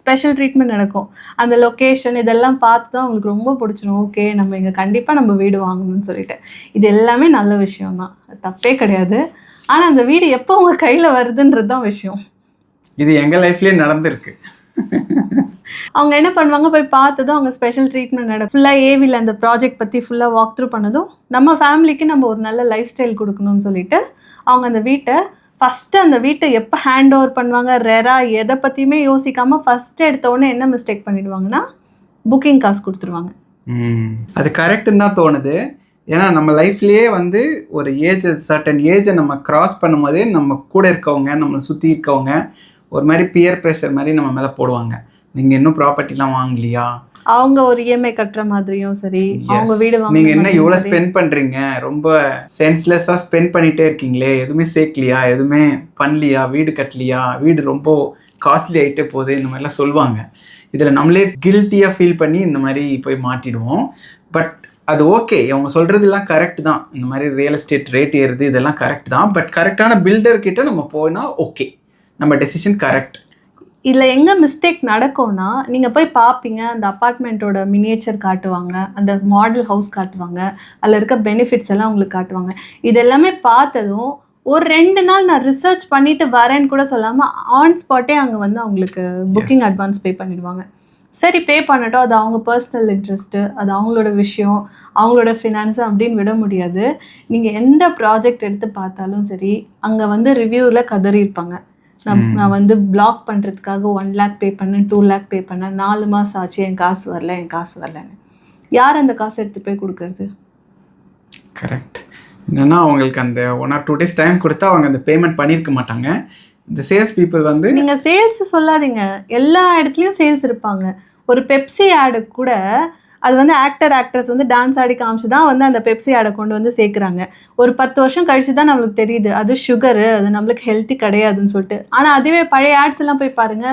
Speaker 1: ஸ்பெஷல் ட்ரீட்மெண்ட் நடக்கும். அந்த லொக்கேஷன் இதெல்லாம் பார்த்து தான் அவங்களுக்கு ரொம்ப பிடிச்சிரும். ஓகே நம்ம இங்கே கண்டிப்பாக நம்ம வீடு வாங்கணும்னு சொல்லிட்டு. இது எல்லாமே நல்ல விஷயம் தான் தப்பே கிடையாது. ஆனால் அந்த வீடு எப்போ உங்கள் கையில் வருதுன்றது தான் விஷயம்.
Speaker 2: இது எங்கள் லைஃப்லேயே நடந்திருக்கு.
Speaker 1: அவங்க என்ன பண்ணுவாங்க? போய் பார்த்ததும் அவங்க ஸ்பெஷல் ட்ரீட்மெண்ட் நடக்கும். ஃபுல்லாக ஏவியில் அந்த ப்ராஜெக்ட் பற்றி ஃபுல்லாக வாக் த்ரூ பண்ணதும் நம்ம ஃபேமிலிக்கு நம்ம ஒரு நல்ல லைஃப் ஸ்டைல் கொடுக்கணும்னு சொல்லிட்டு அவங்க அந்த வீட்டை ஃபஸ்ட்டு அந்த வீட்டை எப்போ ஹேண்ட் ஓவர் பண்ணுவாங்க ரெரா எதை பற்றியுமே யோசிக்காமல் ஃபஸ்ட்டு எடுத்த உடனே என்ன மிஸ்டேக் பண்ணிடுவாங்கன்னா புக்கிங் காசு கொடுத்துருவாங்க.
Speaker 2: ம். அது கரெக்டுன்னு தான் தோணுது. ஏன்னா நம்ம லைஃப்லேயே வந்து ஒரு ஏஜ் சர்டன் ஏஜை நம்ம கிராஸ் பண்ணும்போதே நம்ம கூட இருக்கவங்க நம்மளை சுற்றி இருக்கவங்க ஒரு மாதிரி பியர் ப்ரெஷர் மாதிரி நம்ம மேலே போடுவாங்க. நீங்கள் இன்னும் ப்ராப்பர்ட்டிலாம் வாங்கலையா?
Speaker 1: அவங்க ஒரு இஎம்ஐ கட்டுற மாதிரியும் சரி அவங்க வீடு
Speaker 2: நீங்கள் என்ன இவ்வளோ ஸ்பெண்ட் பண்ணுறீங்க ரொம்ப சென்ஸ்லெஸ்ஸாக ஸ்பெண்ட் பண்ணிகிட்டே இருக்கீங்களே. எதுவுமே சேர்க்கலையா? எதுவுமே பண்ணலையா? வீடு கட்டலையா? வீடு ரொம்ப காஸ்ட்லி ஆகிட்டே போகுது இந்த மாதிரிலாம் சொல்லுவாங்க. இதில் நம்மளே கில்ட்டியாக ஃபீல் பண்ணி இந்த மாதிரி போய் மாட்டிடுவோம். பட் அது ஓகே அவங்க சொல்கிறதெல்லாம் கரெக்ட் தான். இந்த மாதிரி ரியல் எஸ்டேட் ரேட் ஏறுது இதெல்லாம் கரெக்ட் தான். பட் கரெக்டான பில்டர் கிட்ட நம்ம போனால் ஓகே நம்ம டெசிஷன் கரெக்ட்
Speaker 1: இதில் எங்கே மிஸ்டேக் நடக்கும்னா நீங்கள் போய் பார்ப்பீங்க அந்த அப்பார்ட்மெண்ட்டோட மினியேச்சர் காட்டுவாங்க அந்த மாடல் ஹவுஸ் காட்டுவாங்க அதில் இருக்க பெனிஃபிட்ஸ் எல்லாம் உங்களுக்கு காட்டுவாங்க. இது எல்லாமே பார்த்ததும் ஒரு ரெண்டு நாள் நான் ரிசர்ச் பண்ணிட்டு வரேன்னு கூட சொல்லாமல் ஆன் ஸ்பாட்டே அங்கே வந்து அவங்களுக்கு புக்கிங். அட்வான்ஸ் பே பண்ணிடுவாங்க. சரி பே பண்ணட்டும். அது அவங்க பர்சனல் இன்ட்ரெஸ்ட்டு அது அவங்களோட விஷயம் அவங்களோட ஃபினான்ஸு அப்படின்னு விட முடியாது. நீங்கள் எந்த ப்ராஜெக்ட் எடுத்து பார்த்தாலும் சரி அங்கே வந்து ரிவ்யூவில் கதறியிருப்பாங்க நான். நான் வந்து பிளாக் பண்ணுறதுக்காக ஒன் லேக் பே பண்ணேன் டூ லேக் பே பண்ணேன். நாலு மாதம் ஆச்சு என் காசு வரல என் காசு வரலன்னு. யார் அந்த காசை எடுத்து போய் கொடுக்கறது?
Speaker 2: கரெக்ட் என்னன்னா அவங்களுக்கு அந்த one or two days time கொடுத்தா அவங்க அந்த பேமெண்ட் பண்ணியிருக்க மாட்டாங்க. இந்த சேல்ஸ் பீப்புள் வந்து
Speaker 1: நீங்கள் சேல்ஸ் சொல்லாதீங்க. எல்லா இடத்துலையும் சேல்ஸ் இருப்பாங்க. ஒரு பெப்சி ஆடு கூட அது வந்து ஆக்டர் ஆக்ட்ரஸ் வந்து டான்ஸ் ஆடி காமிச்சு தான் வந்து அந்த பெப்சி ஆடை கொண்டு வந்து சேர்க்குறாங்க. ஒரு பத்து வருஷம் கழிச்சு தான் நம்மளுக்கு தெரியுது அது சுகரு அது நம்மளுக்கு ஹெல்த்தி கிடையாதுன்னு சொல்லிட்டு. ஆனால் அதுவே பழைய ஆட்ஸ் எல்லாம் போய் பாருங்க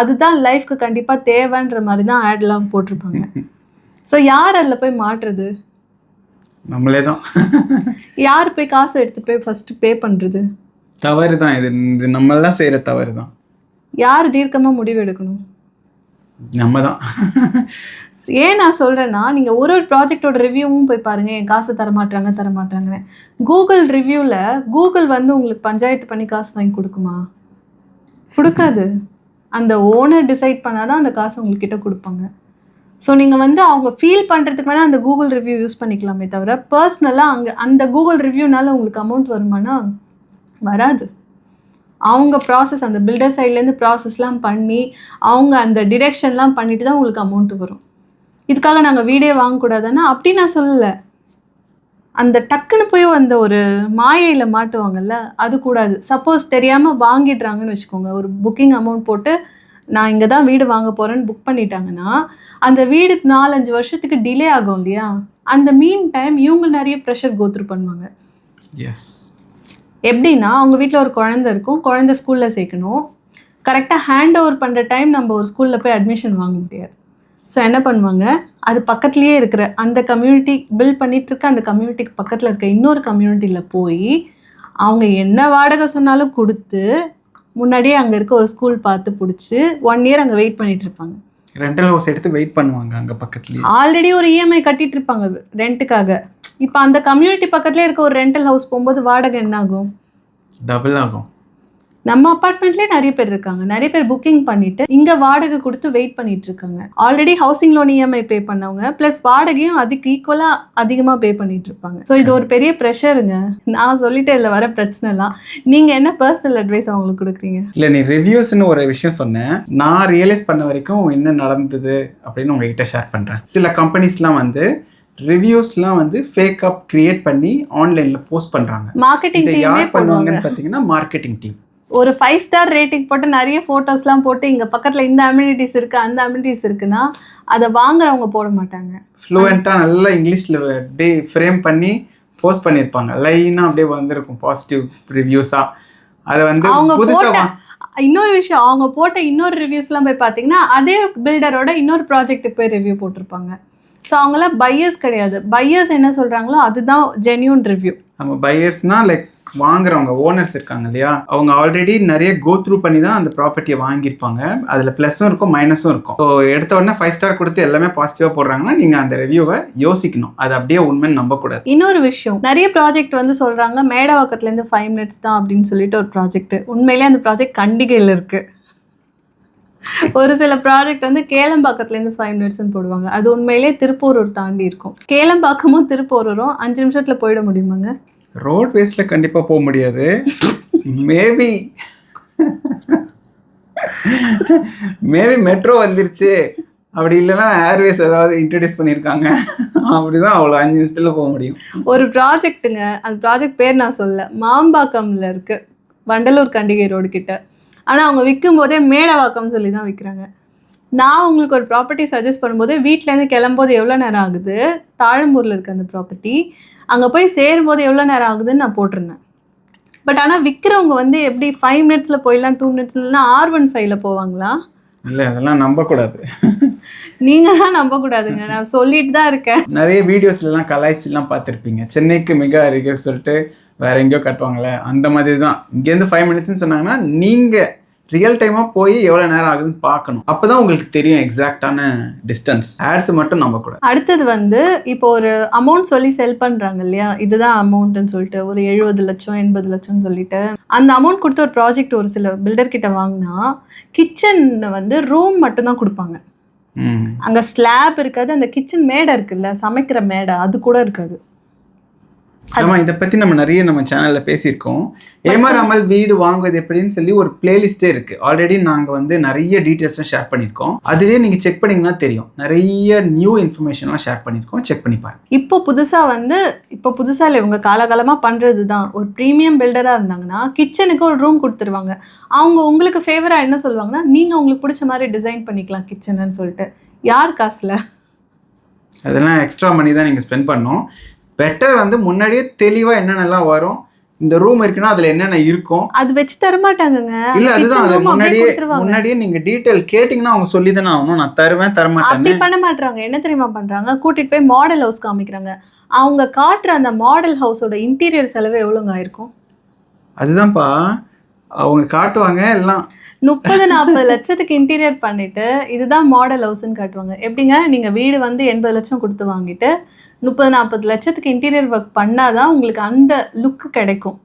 Speaker 1: அதுதான் லைஃப்க்கு கண்டிப்பாக தேவைன்ற மாதிரி தான் ஆட்லாம் போட்டிருப்பாங்க. ஸோ யார் அதில் போய் மாட்டுறது?
Speaker 2: நம்மளே தான்
Speaker 1: யார் போய் காசு எடுத்து போய் ஃபஸ்ட்டு பே பண்ணுறது
Speaker 2: தவறு தான் இது இது நம்ம தான் செய்கிற தவறு தான்
Speaker 1: யார் தீர்க்கமாக முடிவு எடுக்கணும்?
Speaker 2: நம்ம தான்
Speaker 1: ஏன் நான் சொல்கிறேன்னா நீங்கள் ஒரு ஒரு ப்ராஜெக்டோட ரிவ்யூவும் போய் பாருங்கள் என் காசு தரமாட்டாங்க தரமாட்டாங்கன்னு கூகுள் ரிவ்யூவில் கூகுள் வந்து உங்களுக்கு பஞ்சாயத்து பண்ணி காசு வாங்கி கொடுக்குமா? கொடுக்காது. அந்த ஓனர் டிசைட் பண்ணால் தான் அந்த காசு உங்கள்கிட்ட கொடுப்பாங்க. ஸோ நீங்கள் வந்து அவங்க ஃபீல் பண்ணுறதுக்கு வேணால் அந்த கூகுள் ரிவ்யூ யூஸ் பண்ணிக்கலாமே தவிர பர்சனலாக அங்கே அந்த கூகுள் ரிவ்யூனால உங்களுக்கு அமௌண்ட் வருமானா? வராது. அவங்க ப்ராசஸ் அந்த பில்டர் சைட்லேருந்து ப்ராசஸ்லாம் பண்ணி அவங்க அந்த டிரெக்ஷன்லாம் பண்ணிட்டு தான் உங்களுக்கு அமௌண்ட் வரும். இதுக்காக நாங்கள் வீடே வாங்கக்கூடாதுன்னா அப்படி நான் சொல்லலை. அந்த டக்குன்னு போய் அந்த ஒரு மாயையில் மாட்டுவாங்கல்ல அது கூடாது. சப்போஸ் தெரியாமல் வாங்கிடுறாங்கன்னு வச்சுக்கோங்க. ஒரு புக்கிங் அமௌண்ட் போட்டு நான் இங்கே தான் வீடு வாங்க போகிறேன்னு புக் பண்ணிட்டாங்கன்னா அந்த வீடு நாலஞ்சு வருஷத்துக்கு டிலே ஆகும் இல்லையா? அந்த மீன் டைம் இவங்க நிறைய ப்ரெஷர் கோத்ரூ பண்ணுவாங்க.
Speaker 2: எஸ்
Speaker 1: எப்படின்னா அவங்க வீட்டில் ஒரு குழந்தை இருக்கும். குழந்தை ஸ்கூலில் சேர்க்கணும். கரெக்டாக ஹேண்ட் ஓவர் பண்ணுற டைம் நம்ம ஒரு ஸ்கூலில் போய் அட்மிஷன் வாங்க முடியாது. ஸோ என்ன பண்ணுவாங்க? அது பக்கத்துலேயே இருக்கிற அந்த கம்யூனிட்டி பில்ட் பண்ணிட்டு இருக்க அந்த கம்யூனிட்டிக்கு பக்கத்தில் இருக்க இன்னொரு கம்யூனிட்டியில் போய் அவங்க என்ன வாடகை சொன்னாலும் கொடுத்து முன்னாடியே அங்கே இருக்க ஒரு ஸ்கூல் பார்த்து பிடிச்சி ஒன் இயர் அங்கே வெயிட் பண்ணிட்டு இருப்பாங்க.
Speaker 2: ரெண்டல் ஹவுஸ் எடுத்து வெயிட் பண்ணுவாங்க அங்கே பக்கத்துலேயே.
Speaker 1: ஆல்ரெடி ஒரு இஎம்ஐ கட்டிட்டு இருப்பாங்க. ரெண்ட்டுக்காக இப்போ அந்த கம்யூனிட்டி பக்கத்துலேயே இருக்க ஒரு ரெண்டல் ஹவுஸ் போகும்போது வாடகை என்ன ஆகும்
Speaker 2: டபுள் ஆகும்.
Speaker 1: நம்ம அப்பார்ட்மெண்ட்லேயே நிறைய பேர் இருக்காங்க. நிறைய பேர் புக்கிங் பண்ணிட்டு இங்க வாடகை கொடுத்து வெயிட் பண்ணிட்டு இருக்காங்க. Already housing loan EMI pay பண்ணவங்க ப்ளஸ் வாடகையும் அதுக்கு ஈக்குவலா அதிகமா பே பண்ணிட்டு இருப்பாங்க. ஸோ இது ஒரு பெரிய ப்ரெஷருங்க நான் சொல்லிட்டு இதுல வர பிரச்சனைலாம். நீங்க என்ன பர்சனல் அட்வைஸ் அவங்களுக்கு கொடுக்குறீங்க?
Speaker 2: இல்லை நீ ரிவ்யூஸ்னு ஒரு விஷயம் சொன்னேன். நான் ரியலைஸ் பண்ண வரைக்கும் என்ன நடந்தது அப்படின்னு உங்ககிட்ட ஷேர் பண்ணுறேன் சில கம்பெனிஸ்லாம் வந்து ரிவ்யூஸ்லாம் வந்து ஃபேக் அப் கிரியேட் பண்ணி ஆன்லைனில் போஸ்ட் பண்ணுறாங்க
Speaker 1: மார்க்கெட்டிங் டீமே
Speaker 2: யார்
Speaker 1: பண்ணுவாங்க.
Speaker 2: பண்ணுவாங்கன்னு பார்த்தீங்கன்னா மார்க்கெட்டிங் டீம்
Speaker 1: ஒரு ஃபைவ் ஸ்டார் ரேட்டிங் போட்டு நிறைய ஃபோட்டோஸ்லாம் போட்டு இங்க பக்கத்துல இந்த அம்யூனிட்டிஸ் இருக்கு அந்த அம்யூனிட்டிஸ் இருக்குன்னா அதை வாங்குறவங்க போட மாட்டாங்க.
Speaker 2: ஃப்ளூவெண்ட்டாக நல்லா இங்கிலீஷில் அப்படியே ஃப்ரேம் பண்ணி போஸ்ட் பண்ணியிருப்பாங்க. லைனாக அப்படியே வந்திருக்கும் பாசிட்டிவ் ரிவ்யூஸாக அதை வந்து
Speaker 1: அவங்க
Speaker 2: புதுசாக
Speaker 1: இன்னொரு விஷயம் அவங்க போட்ட இன்னொரு ரிவ்யூஸ்லாம் போய் பார்த்தீங்கன்னா அதே பில்டரோட இன்னொரு ப்ராஜெக்ட்டுக்கு போய் ரிவ்யூ போட்டிருப்பாங்க. ஸோ அவங்களாம் பையர்ஸ் கிடையாது. பையர்ஸ் என்ன சொல்கிறாங்களோ அதுதான் ஜென்யூன் ரிவ்யூ
Speaker 2: நம்ம பையர்ஸ்னால் லைக் வாங்குறவங்க ஓனர்ஸ் இருக்காங்க இல்லையா? அவங்க ஆல்ரெடி நிறைய கோ த்ரூ பண்ணி தான் அந்த ப்ராப்பர்ட்டியை வாங்கியிருப்பாங்க. அதில் ப்ளஸும் இருக்கும் மைனஸும் இருக்கும். ஸோ எடுத்த உடனே ஃபைவ் ஸ்டார் கொடுத்து எல்லாமே பாசிட்டிவாக போடுறாங்கன்னா நீங்கள் அந்த ரிவ்யூவை யோசிக்கணும். அது அப்படியே உண்மைன்னு நம்பக்கூடாது.
Speaker 1: இன்னொரு விஷயம். நிறைய ப்ராஜெக்ட் வந்து சொல்கிறாங்க மேடவாக்கத்துலேருந்து ஃபைவ் மினிட்ஸ் தான் அப்படின்னு சொல்லிட்டு ஒரு ப்ராஜெக்ட் உண்மையிலே அந்த ப்ராஜெக்ட் கண்டிகையில் இருக்குது ஒரு சில ப்ராஜெக்ட் வந்து கேளம்பாக்கத்துலேருந்து ஃபைவ் மினிட்ஸ்னு போடுவாங்க. அது உண்மையிலே திருப்பூரூர் தாண்டி இருக்கும். கேளம்பாக்கமும் திருப்பூரூரும் அஞ்சு நிமிஷத்தில் போயிட முடியுமாங்க?
Speaker 2: ரோட் வேஸ்டில் கண்டிப்பாக போக முடியாது. மேபி மேபி மெட்ரோ வந்துருச்சு. அப்படி இல்லைன்னா ஏர்வேஸ் ஏதாவது இன்ட்ரடியூஸ் பண்ணியிருக்காங்க. அப்படிதான் அவ்வளோ அஞ்சு நிமிஷத்தில் போக முடியும்.
Speaker 1: ஒரு ப்ராஜெக்ட்டுங்க அந்த ப்ராஜெக்ட் பேர் நான் சொல்ல மாம்பாக்கம்ல இருக்கு. வண்டலூர் கண்டிகை ரோடு கிட்ட. ஆனால் அவங்க விற்கும் போதே மேடவாக்கம் சொல்லி தான் விற்கிறாங்க நான் உங்களுக்கு ஒரு ப்ராப்பர்ட்டி சஜஸ்ட் பண்ணும்போது வீட்டிலேருந்து கிளம்பும்போது எவ்வளோ நேரம் ஆகுது? தாழம்பூரில் இருக்க அந்த ப்ராப்பர்ட்டி அங்கே போய் சேரும்போது எவ்வளோ நேரம் ஆகுதுன்னு நான் போட்டிருந்தேன். பட் ஆனால் விற்கிறவங்க வந்து எப்படி ஃபைவ் மினிட்ஸில் போயிடலாம் டூ மினிட்ஸ்லாம் ஆர் ஒன் ஃபைவ்ல போவாங்களா?
Speaker 2: இல்லை அதெல்லாம் நம்பக்கூடாது.
Speaker 1: நீங்கள் தான் நம்பக்கூடாதுங்க. நான் சொல்லிட்டு தான் இருக்கேன்.
Speaker 2: நிறைய வீடியோஸ்லாம் கலாய்ச்சிலாம் பார்த்துருப்பீங்க. சென்னைக்கு மிக அருகே சொல்லிட்டு வேற எங்கேயோ கட்டுவாங்களே அந்த மாதிரி தான் இங்கேருந்து ஃபைவ் மினிட்ஸ்னு சொன்னாங்கன்னா நீங்கள் ரியல் டைமாக போய் எவ்வளோ நேரம் ஆகுதுன்னு பார்க்கணும். அப்போ தான் உங்களுக்கு தெரியும் எக்ஸாக்டான டிஸ்டன்ஸ் ஆட்ஸ் மட்டும் நம்ப கூட
Speaker 1: அடுத்தது வந்து இப்போ ஒரு அமௌண்ட் சொல்லி செல் பண்றாங்க இல்லையா? இதுதான் அமௌண்ட்னு சொல்லிட்டு ஒரு எழுபது லட்சம் எண்பது லட்சம்னு சொல்லிட்டு. அந்த அமௌண்ட் கொடுத்து ஒரு ப்ராஜெக்ட் ஒரு சில பில்டர் கிட்ட வாங்கினா கிச்சன் வந்து ரூம் மட்டும் தான் கொடுப்பாங்க அங்க ஸ்லாப் இருக்காது அந்த கிச்சன் மேடை இருக்குல்ல சமைக்கிற மேடை அது கூட இருக்காது.
Speaker 2: ஆமா இதை பத்தி நம்ம நிறைய நம்ம சேனல்ல பேசியிருக்கோம். ஏமாறாமல் வீடு வாங்குவது எப்படின்னு சொல்லி ஒரு பிளேலிஸ்டே இருக்கு. ஆல்ரெடி நாங்க வந்து நிறைய டீட்டெயில்ஸ்லாம் ஷேர் பண்ணியிருக்கோம். அதுலயே நீங்க செக் பண்ணீங்கன்னா தெரியும். நிறைய நியூ இன்ஃபர்மேஷன்லாம் ஷேர் பண்ணியிருக்கோம். செக் பண்ணி பாருங்க.
Speaker 1: இப்போ புதுசா வந்து இப்போ புதுசா இல்லை இவங்க காலகாலமா பண்றது தான் ஒரு ப்ரீமியம் பில்டரா இருந்தாங்கன்னா கிச்சனுக்கு ஒரு ரூம் கொடுத்துருவாங்க. அவங்க உங்களுக்கு ஃபேவரா என்ன சொல்லுவாங்கன்னா நீங்க உங்களுக்கு பிடிச்ச மாதிரி டிசைன் பண்ணிக்கலாம் கிச்சன்னு சொல்லிட்டு. யார் காசுல?
Speaker 2: அதெல்லாம் எக்ஸ்ட்ரா மணி தான் நீங்க ஸ்பெண்ட் பண்ணணும். பெட்டர் வந்து முன்னாடியே தெளிவா என்னென்னலாம் வரும்? இந்த ரூம் இருக்குன்னா அதுல என்னென்ன இருக்கும்?
Speaker 1: அது வச்சு தர மாட்டாங்கங்க
Speaker 2: இல்ல அதுதான் அது முன்னாடியே. முன்னாடியே நீங்க டீட்டெயில் கேட்டிங்கன்னா அவங்க சொல்லி தானே ஆகணும். நான் தருவேன் தர
Speaker 1: அப்படி
Speaker 2: மாட்டேன்னு
Speaker 1: பண்ண மாட்டாங்க என்ன தெரியுமா பண்றாங்க? கூட்டிட்டு போய் மாடல் ஹவுஸ் காமிக்கிறாங்க. அவங்க காட்டுற அந்த மாடல் ஹவுஸோட இன்டீரியர் செலவு எவ்வளோங்க ஆயிருக்கும்?
Speaker 2: அதுதான்ப்பா. அவங்க காட்டுவாங்க எல்லாம்.
Speaker 1: முப்பது நாற்பது லட்சத்துக்கு இன்டீரியர் பண்ணிட்டு இதுதான் மாடல் ஹவுஸ்ன்னு காட்டுவாங்க. எப்படிங்க? நீங்க வீடு வந்து எண்பது லட்சம் கொடுத்து வாங்கிட்டு முப்பது நாற்பது லட்சத்துக்கு இன்டீரியர் ஒர்க் பண்ணாதான் உங்களுக்கு அந்த லுக் கிடைக்கும்.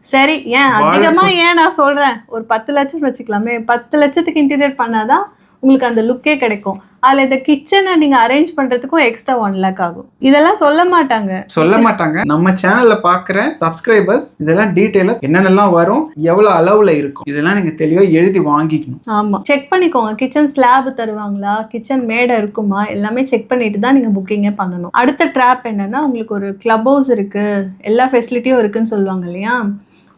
Speaker 1: சரி ஏன்? அதிகமா ஏன் நான் சொல்றேன்? ஒரு பத்து லட்சம் வச்சுக்கலாமே. பத்து லட்சத்துக்கு இன்டீரியர் பண்ணாதான் உங்களுக்கு அந்த லுக்கே கிடைக்கும். அதுல இந்த கிச்சனை நீங்க அரேஞ்ச் பண்றதுக்கும் எக்ஸ்ட்ரா ஒன் லேக் ஆகும். இதெல்லாம் சொல்ல மாட்டாங்க.
Speaker 2: சொல்ல மாட்டாங்க. நம்ம சேனல்ல பாக்குற சப்ஸ்கிரைபர்ஸ் இதெல்லாம் டீட்டெயிலா என்னென்னலாம் வரும் எவ்வளவு அளவுல இருக்கும் இதெல்லாம் நீங்க தெளிவா எழுதி வாங்கிக்கணும்.
Speaker 1: ஆமா. செக் பண்ணிக்கோங்க. கிச்சன் ஸ்லாப் தருவாங்களா? கிச்சன் மேடை இருக்குமா? எல்லாமே செக் பண்ணிட்டு தான் நீங்க புக்கிங்கே பண்ணணும். அடுத்த ட்ராப் என்னன்னா உங்களுக்கு ஒரு கிளப் ஹவுஸ் இருக்கு. எல்லா ஃபெசிலிட்டியும் இருக்குன்னு சொல்லுவாங்க இல்லையா?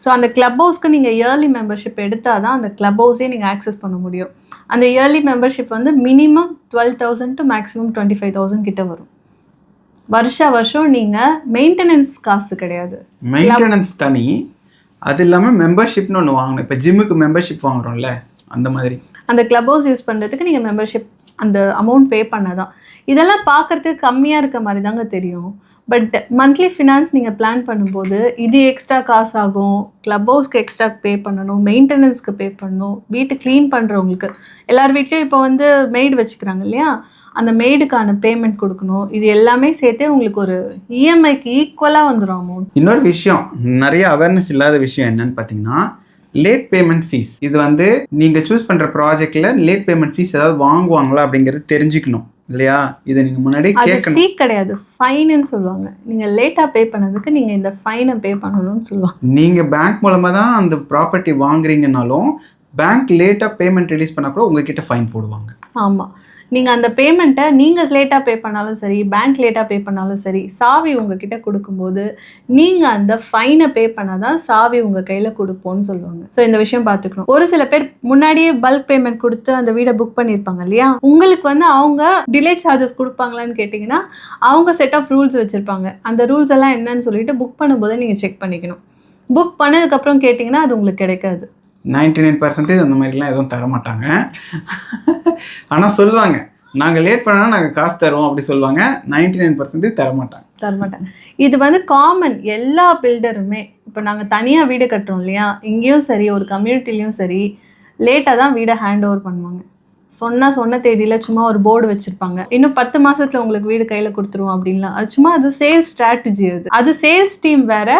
Speaker 1: ஸோ அந்த கிளப் ஹவுஸ்க்கு நீங்கள் இயர்லி மெம்பர்ஷிப் எடுத்தால் தான் அந்த கிளப் ஹவுஸே நீங்கள் ஆக்சஸ் பண்ண முடியும். அந்த இயர்லி மெம்பர்ஷிப் வந்து minimum twelve thousand to maximum twenty five thousand கிட்ட வரும். வருஷா வருஷம் நீங்கள் மெயின்டெனன்ஸ் காசு கிடையாது.
Speaker 2: மெயின்டெனன்ஸ் தனி. அது இல்லாம மெம்பர்ஷிப்னு ஒன்று வாங்கணும். இப்போ ஜிம்முக்கு மெம்பர்ஷிப் வாங்குறோம்ல அந்த மாதிரி.
Speaker 1: அந்த கிளப் ஹவுஸ் யூஸ் பண்ணுறதுக்கு நீங்கள் மெம்பர்ஷிப் அந்த அமௌண்ட் பே பண்ணதான். இதெல்லாம் பார்க்கறதுக்கு கம்மியாக இருக்க மாதிரி தாங்க தெரியும். பட் மந்த்லி ஃபினான்ஸ் நீங்கள் பிளான் பண்ணும்போது இது எக்ஸ்ட்ரா காசு ஆகும் கிளப் ஹவுஸ்க்கு எக்ஸ்ட்ரா பே பண்ணணும் மெயின்டெனன்ஸ்க்கு பே பண்ணணும் வீட்டு க்ளீன் பண்ணுறவங்களுக்கு எல்லார் வீட்லேயும் இப்போ வந்து மெய்டு வச்சுக்கிறாங்க இல்லையா? அந்த மெய்டுக்கான பேமெண்ட் கொடுக்கணும். இது எல்லாமே சேர்த்தே உங்களுக்கு ஒரு இஎம்ஐக்கு ஈக்குவலாக வந்துடும் அமௌண்ட்
Speaker 2: இன்னொரு விஷயம் நிறைய அவேர்னஸ் இல்லாத விஷயம் என்னன்னு பார்த்தீங்கன்னா லேட் பேமெண்ட் ஃபீஸ் இது வந்து நீங்கள் சூஸ் பண்ணுற ப்ராஜெக்டில் லேட் பேமெண்ட் ஃபீஸ் ஏதாவது வாங்குவாங்களா அப்படிங்கிறது தெரிஞ்சுக்கணும். இல்லையா? இதை நீங்கள் முன்னாடி கேட்கணும்.
Speaker 1: ஃபீ கிடையாது. ஃபைனுன்னு சொல்லுவாங்க. நீங்கள் லேட்டாக பே பண்ணதுக்கு நீங்கள் இந்த ஃபைனை பே பண்ணணும்னு சொல்லுவாங்க.
Speaker 2: நீங்கள் பேங்க் மூலமாக தான் அந்த ப்ராப்பர்ட்டி வாங்குறீங்கனாலும் பேங்க் லேட்டாக பேமெண்ட் ரிலீஸ் பண்ணால் கூட உங்ககிட்ட ஃபைன் போடுவாங்க.
Speaker 1: ஆமாம் நீங்கள் அந்த பேமெண்ட்டை நீங்கள் லேட்டாக பே பண்ணாலும் சரி பேங்க் லேட்டாக பே பண்ணாலும் சரி சாவி உங்ககிட்ட கொடுக்கும்போது நீங்கள் அந்த ஃபைனை பே பண்ணால் தான் சாவி உங்கள் கையில் கொடுப்போம்னு சொல்லுவாங்க. ஸோ இந்த விஷயம் பார்த்துக்கணும். ஒரு சில பேர் முன்னாடியே பல்க் பேமெண்ட் கொடுத்து அந்த வீடை புக் பண்ணியிருப்பாங்க இல்லையா? உங்களுக்கு வந்து அவங்க டிலே சார்ஜஸ் கொடுப்பாங்களான்னு கேட்டிங்கன்னா அவங்க செட் ஆஃப் ரூல்ஸ் வச்சுருப்பாங்க. அந்த ரூல்ஸ் எல்லாம் என்னன்னு சொல்லிட்டு புக் பண்ணும்போது நீங்கள் செக் பண்ணிக்கணும். புக் பண்ணதுக்கப்புறம் கேட்டிங்கன்னா அது உங்களுக்கு கிடைக்காது.
Speaker 2: நைன்டி நைன் பர்சன்டேஜ் அந்த மாதிரிலாம் எதுவும் தரமாட்டாங்க. ஆனால் சொல்லுவாங்க நாங்கள் லேட் பண்ணால் நாங்கள் காசு தருவோம் அப்படி சொல்லுவாங்க. நைன்டி நைன் பர்சன்டேஜ் தரமாட்டாங்க.
Speaker 1: தரமாட்டாங்க. இது வந்து காமன் எல்லா பில்டருமே இப்போ நாங்கள் தனியாக வீடு கட்டுறோம் இல்லையா இங்கேயும் சரி ஒரு கம்யூனிட்டிலையும் சரி லேட்டாக தான் வீடை ஹேண்ட் ஓவர் பண்ணுவாங்க. சொன்னால் சொன்ன தேதியில் சும்மா ஒரு போர்டு வச்சுருப்பாங்க. இன்னும் பத்து மாதத்தில் உங்களுக்கு வீடு கையில் கொடுத்துருவோம் அப்படின்லாம். அது சும்மா அது சேல்ஸ் ஸ்ட்ராட்டஜி அது. அது சேல்ஸ் டீம் வேறு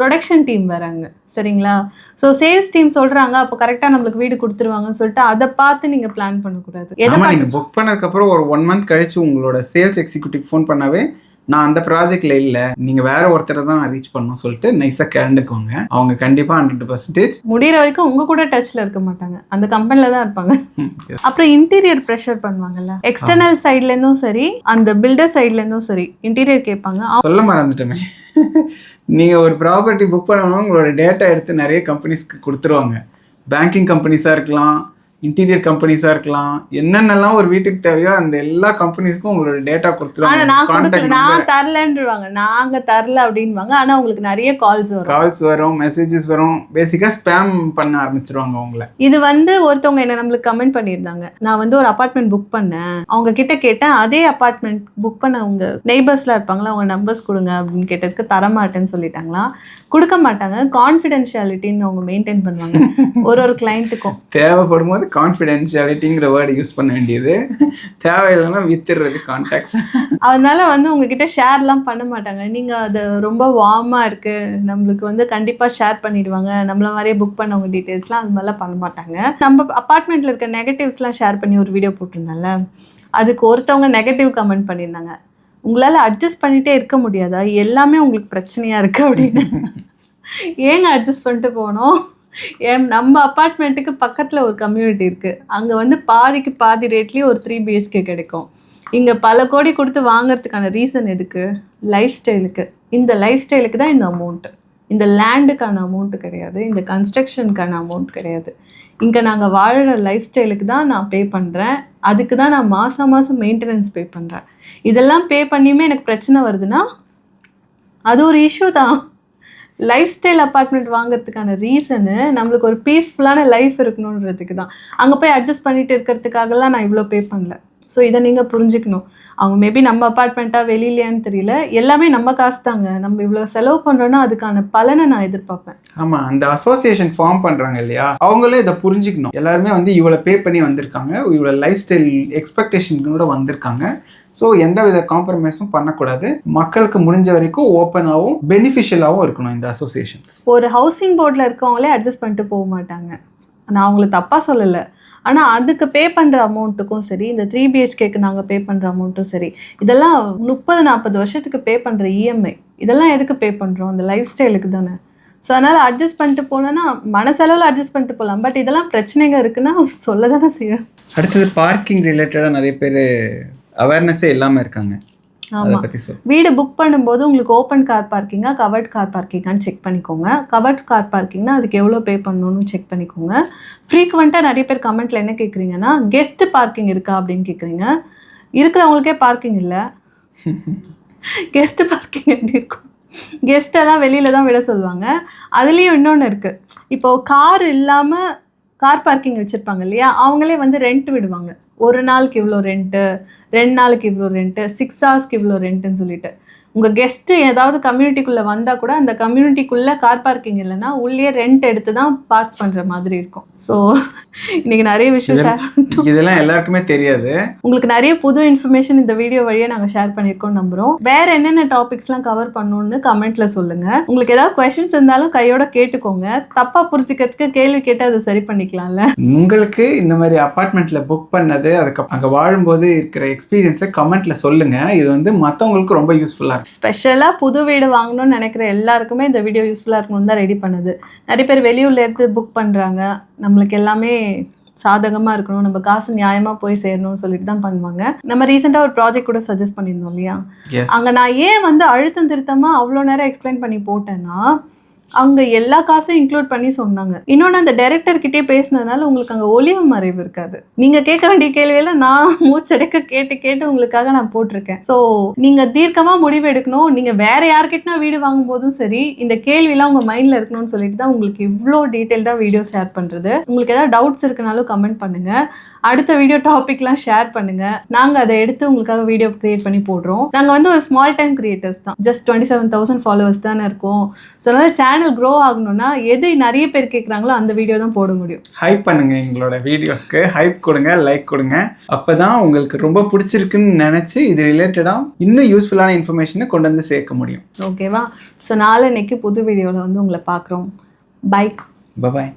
Speaker 1: ப்ரொடக்ஷன் டீம் வராங்க சரிங்களா? ஸோ சேல்ஸ் டீம் சொல்கிறாங்க அப்போ கரெக்டாக நம்மளுக்கு வீடு கொடுத்துருவாங்கன்னு சொல்லிட்டு அதை பார்த்து நீங்கள் பிளான் பண்ணக்கூடாது. எதை
Speaker 2: நீங்கள் புக் பண்ணதுக்கப்புறம் ஒரு ஒன் மந்த் கழிச்சு உங்களோட சேல்ஸ் எக்ஸிக்யூட்டிவ் ஃபோன் பண்ணாவே நான் அந்த ப்ராஜெக்ட்ல இல்லை. நீங்கள் வேற ஒருத்தரை தான் ரீச் பண்ணணும் சொல்லிட்டு நைஸாக கேண்டுக்கோங்க அவங்க கண்டிப்பாக ஹண்ட்ரட் பர்சன்டேஜ்
Speaker 1: முடியிற வரைக்கும் உங்க கூட டச்ல இருக்க மாட்டாங்க. அந்த கம்பெனில தான் இருப்பாங்க. அப்புறம் இன்டீரியர் ப்ரெஷர் பண்ணுவாங்கல்ல. எக்ஸ்டர்னல் சைட்ல இருந்தும் சரி அந்த பில்டர் சைட்ல இருந்தும் சரி இன்டீரியர் கேட்பாங்க.
Speaker 2: சொல்ல மறந்துட்டோமே நீங்கள் ஒரு ப்ராப்பர்ட்டி புக் பண்ணணும் உங்களோட டேட்டா எடுத்து நிறைய கம்பெனிஸ்க்கு கொடுத்துருவாங்க. பேங்கிங் கம்பெனிஸாக இருக்கலாம் இன்டீரியர் கம்பெனிஸாக இருக்கலாம். என்னென்னலாம் ஒரு வீட்டுக்கு தேவையோ அந்த எல்லா கம்பெனிஸ்க்கும் உங்களோட டேட்டா
Speaker 1: ஆனா நான் கொடுக்கல
Speaker 2: கொடுத்துருவாங்க
Speaker 1: நான் தரலன்றுவாங்க. நாங்க தரல அப்படின்வாங்க ஆனா உங்களுக்கு நிறைய கால்ஸ் வரும்.
Speaker 2: கால்ஸ் வரும் மெசேஜஸ் வரும். பேசிக்காக ஸ்பேம் பண்ண ஆரம்பிச்சிருவாங்க உங்களை.
Speaker 1: இது வந்து ஒருத்தவங்க என்ன நம்மளுக்கு கமெண்ட் பண்ணியிருந்தாங்க. நான் வந்து ஒரு அபார்ட்மெண்ட் புக் பண்ணேன். அவங்க கிட்ட கேட்டேன் அதே அபார்ட்மெண்ட் புக் பண்ண அவங்க நெய்பர்ஸ்லாம் இருப்பாங்களா? அவங்க நம்பர்ஸ் கொடுங்க அப்படின்னு கேட்டதுக்கு தரமாட்டேன்னு சொல்லிட்டாங்களா கொடுக்க மாட்டாங்க. கான்ஃபிடென்ஷியாலிட்டின்னு அவங்க மெயின்டைன் பண்ணுவாங்க. ஒரு ஒரு கிளைண்ட்டுக்கும்
Speaker 2: தேவைப்படும் போது கான்ஃபிடென்ஷியாலிட்டிங்கிற வேர்டு யூஸ் பண்ண வேண்டியது. தேவையில்லைன்னா வித்துடுறது கான்டாக்ட்ஸ்
Speaker 1: அதனால வந்து உங்ககிட்ட ஷேர்லாம் பண்ண மாட்டாங்க. நீங்கள் அது ரொம்ப வார்மாக இருக்குது நம்மளுக்கு வந்து கண்டிப்பாக ஷேர் பண்ணிடுவாங்க. நம்மள மாதிரியே புக் பண்ணவங்க டீட்டெயில்ஸ்லாம் அது மாதிரிலாம் பண்ண மாட்டாங்க. நம்ம அப்பார்ட்மெண்ட்டில் இருக்க நெகட்டிவ்ஸ்லாம் ஷேர் பண்ணி ஒரு வீடியோ போட்டிருந்தேன்ல அதுக்கு ஒருத்தவங்க நெகட்டிவ் கமெண்ட் பண்ணியிருந்தாங்க. உங்களால் அட்ஜஸ்ட் பண்ணிகிட்டே இருக்க முடியாதா? எல்லாமே உங்களுக்கு பிரச்சனையாக இருக்குது அப்படின்னு. ஏங்க அட்ஜஸ்ட் பண்ணிட்டு போனோம்? என் நம்ம அப்பார்ட்மெண்ட்டுக்கு பக்கத்தில் ஒரு கம்யூனிட்டி இருக்குது அங்கே வந்து பாதிக்கு பாதி ரேட்லேயே ஒரு த்ரீ பிஹெச்கே கிடைக்கும். இங்கே பல கோடி கொடுத்து வாங்குறதுக்கான ரீசன் எதுக்கு? லைஃப் ஸ்டைலுக்கு இந்த லைஃப் ஸ்டைலுக்கு தான் இந்த அமௌண்ட்டு இந்த லேண்டுக்கான அமௌண்ட்டு கிடையாது. இந்த கன்ஸ்ட்ரக்ஷனுக்கான அமௌண்ட் கிடையாது. இங்கே நாங்கள் வாழுற லைஃப் ஸ்டைலுக்கு தான் நான் பே பண்ணுறேன் அதுக்கு தான் நான் மாதம் மாதம் மெயின்டெனன்ஸ் பே பண்ணுறேன் இதெல்லாம் பே பண்ணியுமே எனக்கு பிரச்சனை வருதுன்னா அது ஒரு இஷ்யூ தான். லைஃப் ஸ்டைல் அப்பார்ட்மெண்ட் வாங்குறதுக்கான ரீசனு நம்மளுக்கு ஒரு பீஸ்ஃபுல்லான லைஃப் இருக்கணுன்றதுக்கு தான் அங்கே போய் அட்ஜஸ்ட் பண்ணிட்டு இருக்கிறதுக்காகலாம் நான் இவ்வளோ பே பண்ணல. ஸோ இதை நீங்கள் புரிஞ்சுக்கணும். அவங்க மேபி நம்ம அப்பார்ட்மெண்ட்டாக வெளியிலையான்னு தெரியல. எல்லாமே நம்ம காசு தாங்க நம்ம இவ்வளோ செலவு பண்ணுறோன்னா அதுக்கான பலனை நான் எதிர்பார்ப்பேன்.
Speaker 2: ஆமாம் அந்த அசோசியேஷன் ஃபார்ம் பண்ணுறாங்க இல்லையா? அவங்களே இதை புரிஞ்சுக்கணும். எல்லாருமே வந்து இவ்வளோ பே பண்ணி வந்திருக்காங்க. இவ்வளோ லைஃப் ஸ்டைல் எக்ஸ்பெக்டேஷனுக்கு வந்திருக்காங்க. ஸோ எந்த வித காம்ப்ரமைஸும் பண்ணக்கூடாது. மக்களுக்கு முடிஞ்ச வரைக்கும் ஓப்பனாகவும் பெனிஃபிஷியலாகவும் இருக்கணும் இந்த அசோசியேஷன்ஸ்
Speaker 1: ஒரு ஹவுசிங் போர்டில் இருக்கவங்களே அட்ஜஸ்ட் பண்ணிட்டு போக மாட்டாங்க. நான் அவங்கள தப்பாக சொல்லலை. ஆனால் அதுக்கு பே பண்ணுற அமௌண்ட்டுக்கும் சரி இந்த த்ரீ பிஹெச்கேக்கு நாங்கள் பே பண்ணுற அமௌண்ட்டும் சரி இதெல்லாம் முப்பது நாற்பது வருஷத்துக்கு பே பண்ணுற இஎம்ஐ இதெல்லாம் எதுக்கு பே பண்ணுறோம் அந்த லைஃப் ஸ்டைலுக்கு தானே. ஸோ அதனால் அட்ஜஸ்ட் பண்ணிட்டு போனோன்னா மனசளவில் அட்ஜஸ்ட் பண்ணிட்டு போகலாம் பட் இதெல்லாம் பிரச்சனைங்க இருக்குன்னா சொல்ல தானே செய்யும்
Speaker 2: அடுத்தது பார்க்கிங் ரிலேட்டடாக நிறைய பேர் அவேர்னஸே இல்லாமல் இருக்காங்க.
Speaker 1: வீடு புக் பண்ணும்போது உங்களுக்கு ஓப்பன் கார் பார்க்கிங்கா கவர்ட் கார் பார்க்கிங்கான்னு செக் பண்ணிக்கோங்க. கவர்ட் கார் பார்க்கிங்னா அதுக்கு எவ்வளோ பே பண்ணணும்னு செக் பண்ணிக்கோங்க. ஃப்ரீக்வெண்ட்டாக நிறைய பேர் கமெண்ட்டில் என்ன கேட்குறீங்கன்னா கெஸ்ட் பார்க்கிங் இருக்கா அப்படின்னு கேட்குறீங்க இருக்கிறவங்களுக்கே பார்க்கிங் இல்லை. கெஸ்ட் பார்க்கிங் எப்படி இருக்கும்? கெஸ்ட்டெல்லாம் வெளியில் தான் விட சொல்லுவாங்க. அதுலேயும் இன்னொன்று இருக்குது இப்போது கார் இல்லாமல் கார் பார்க்கிங் வச்சுருப்பாங்க இல்லையா? அவங்களே வந்து ரெண்ட் விடுவாங்க. ஒரு நாளுக்கு இவ்வளோ ரெண்ட்டு ரெண்டு நாளுக்கு இவ்வளோ ரெண்ட்டு சிக்ஸ் ஹவர்ஸ்க்கு இவ்வளோ ரெண்ட்டுன்னு சொல்லிட்டு. உங்கள் கெஸ்ட்டு ஏதாவது கம்யூனிட்டிக்குள்ளே வந்தால் கூட அந்த கம்யூனிட்டிக்குள்ளே கார் பார்க்கிங் இல்லைன்னா உள்ளே ரெண்ட் எடுத்து தான் பார்க் பண்ணுற மாதிரி இருக்கும். ஸோ இன்றைக்கி நிறைய விஷயம் ஷேர்
Speaker 2: இதெல்லாம் எல்லாருக்குமே தெரியாது.
Speaker 1: உங்களுக்கு நிறைய புது இன்ஃபர்மேஷன் இந்த வீடியோ வழியாக நாங்கள் ஷேர் பண்ணியிருக்கோம் நம்புகிறோம் வேற என்னென்ன டாபிக்ஸ்லாம் கவர் பண்ணணும்னு கமெண்ட்ல சொல்லுங்க. உங்களுக்கு ஏதாவது கொஷின்ஸ் இருந்தாலும் கையோட கேட்டுக்கோங்க. தப்பாக புரிஞ்சுக்கிறதுக்கு கேள்வி கேட்டு அதை சரி பண்ணிக்கலாம்ல.
Speaker 2: உங்களுக்கு இந்த மாதிரி அப்பார்ட்மெண்ட்டில் புக் பண்ணது அதுக்கு அங்கே வாழும்போது இருக்கிற எக்ஸ்பீரியன்ஸை கமெண்ட்டில் சொல்லுங்கள் இது வந்து மற்றவங்களுக்கு ரொம்ப யூஸ்ஃபுல்லாக
Speaker 1: ஸ்பெஷலாக புது வீடு வாங்கணும்னு நினைக்கிற எல்லாருக்குமே இந்த வீடியோ யூஸ்ஃபுல்லாக இருக்கணும்னு தான் ரெடி பண்ணுது. நிறைய பேர் வெளியூர்ல இருந்து புக் பண்ணுறாங்க நம்மளுக்கு எல்லாமே சாதகமாக இருக்கணும். நம்ம காசு நியாயமாக போய் சேரணும்னு சொல்லிட்டு தான் பண்ணுவாங்க. நம்ம ரீசெண்டாக ஒரு ப்ராஜெக்ட் கூட சஜஸ்ட் பண்ணியிருந்தோம் இல்லையா? அங்கே நான் ஏன் வந்து அழுத்தம் திருத்தமாக அவ்வளோ நேரம் எக்ஸ்பிளைன் பண்ணி போட்டேன்னா அங்கே எல்லா காசும் இன்க்ளூட் பண்ணி சொன்னாங்க. இன்னொன்று அந்த டைரக்டர் கிட்டே பேசினதுனால உங்களுக்கு அங்கே ஒளிவு மறைவு இருக்காது. நீங்கள் கேட்க வேண்டிய கேள்வியெல்லாம் நான் மூச்சடைக்க கேட்டு கேட்டு உங்களுக்காக நான் போட்டிருக்கேன். ஸோ நீங்கள் தீர்க்கமாக முடிவு எடுக்கணும். நீங்கள் வேற யார்கிட்டனா வீடு வாங்கும் போதும் சரி இந்த கேள்விலாம் உங்கள் மைண்டில் இருக்கணும்னு சொல்லிட்டு தான் உங்களுக்கு இவ்வளோ டீட்டெயில்டாக வீடியோ ஷேர் பண்ணுறது உங்களுக்கு ஏதாவது டவுட்ஸ் இருக்குனாலும் கமெண்ட் பண்ணுங்கள் அடுத்த வீடியோ டாபிக்லாம் ஷேர் பண்ணுங்க. நாங்க அதை எடுத்து உங்களுக்காக வீடியோ கிரியேட் பண்ணி போடுறோம். நாங்க வந்து ஒரு ஸ்மால் டைம் கிரியேட்டர்ஸ் தான். Just twenty seven thousand followers தானே இருக்கும். ஸோ அதனால சேனல் க்ரோ ஆகணும்னா எது நிறைய பேர் கேட்குறாங்களோ அந்த வீடியோ தான் போட முடியும்.
Speaker 2: ஹைப் பண்ணுங்க எங்களோட வீடியோஸ்க்கு ஹைப் கொடுங்க லைக் கொடுங்க. அப்பதான் உங்களுக்கு ரொம்ப பிடிச்சிருக்குன்னு நினைச்சு இது ரிலேட்டடா இன்னும் யூஸ்ஃபுல்லான இன்ஃபர்மேஷனை கொண்டு வந்து சேர்க்க முடியும்.
Speaker 1: ஓகேவா ஸோ நாளை இன்னைக்கு புது வீடியோவில் வந்து உங்களை பார்க்குறோம். By
Speaker 2: bye bye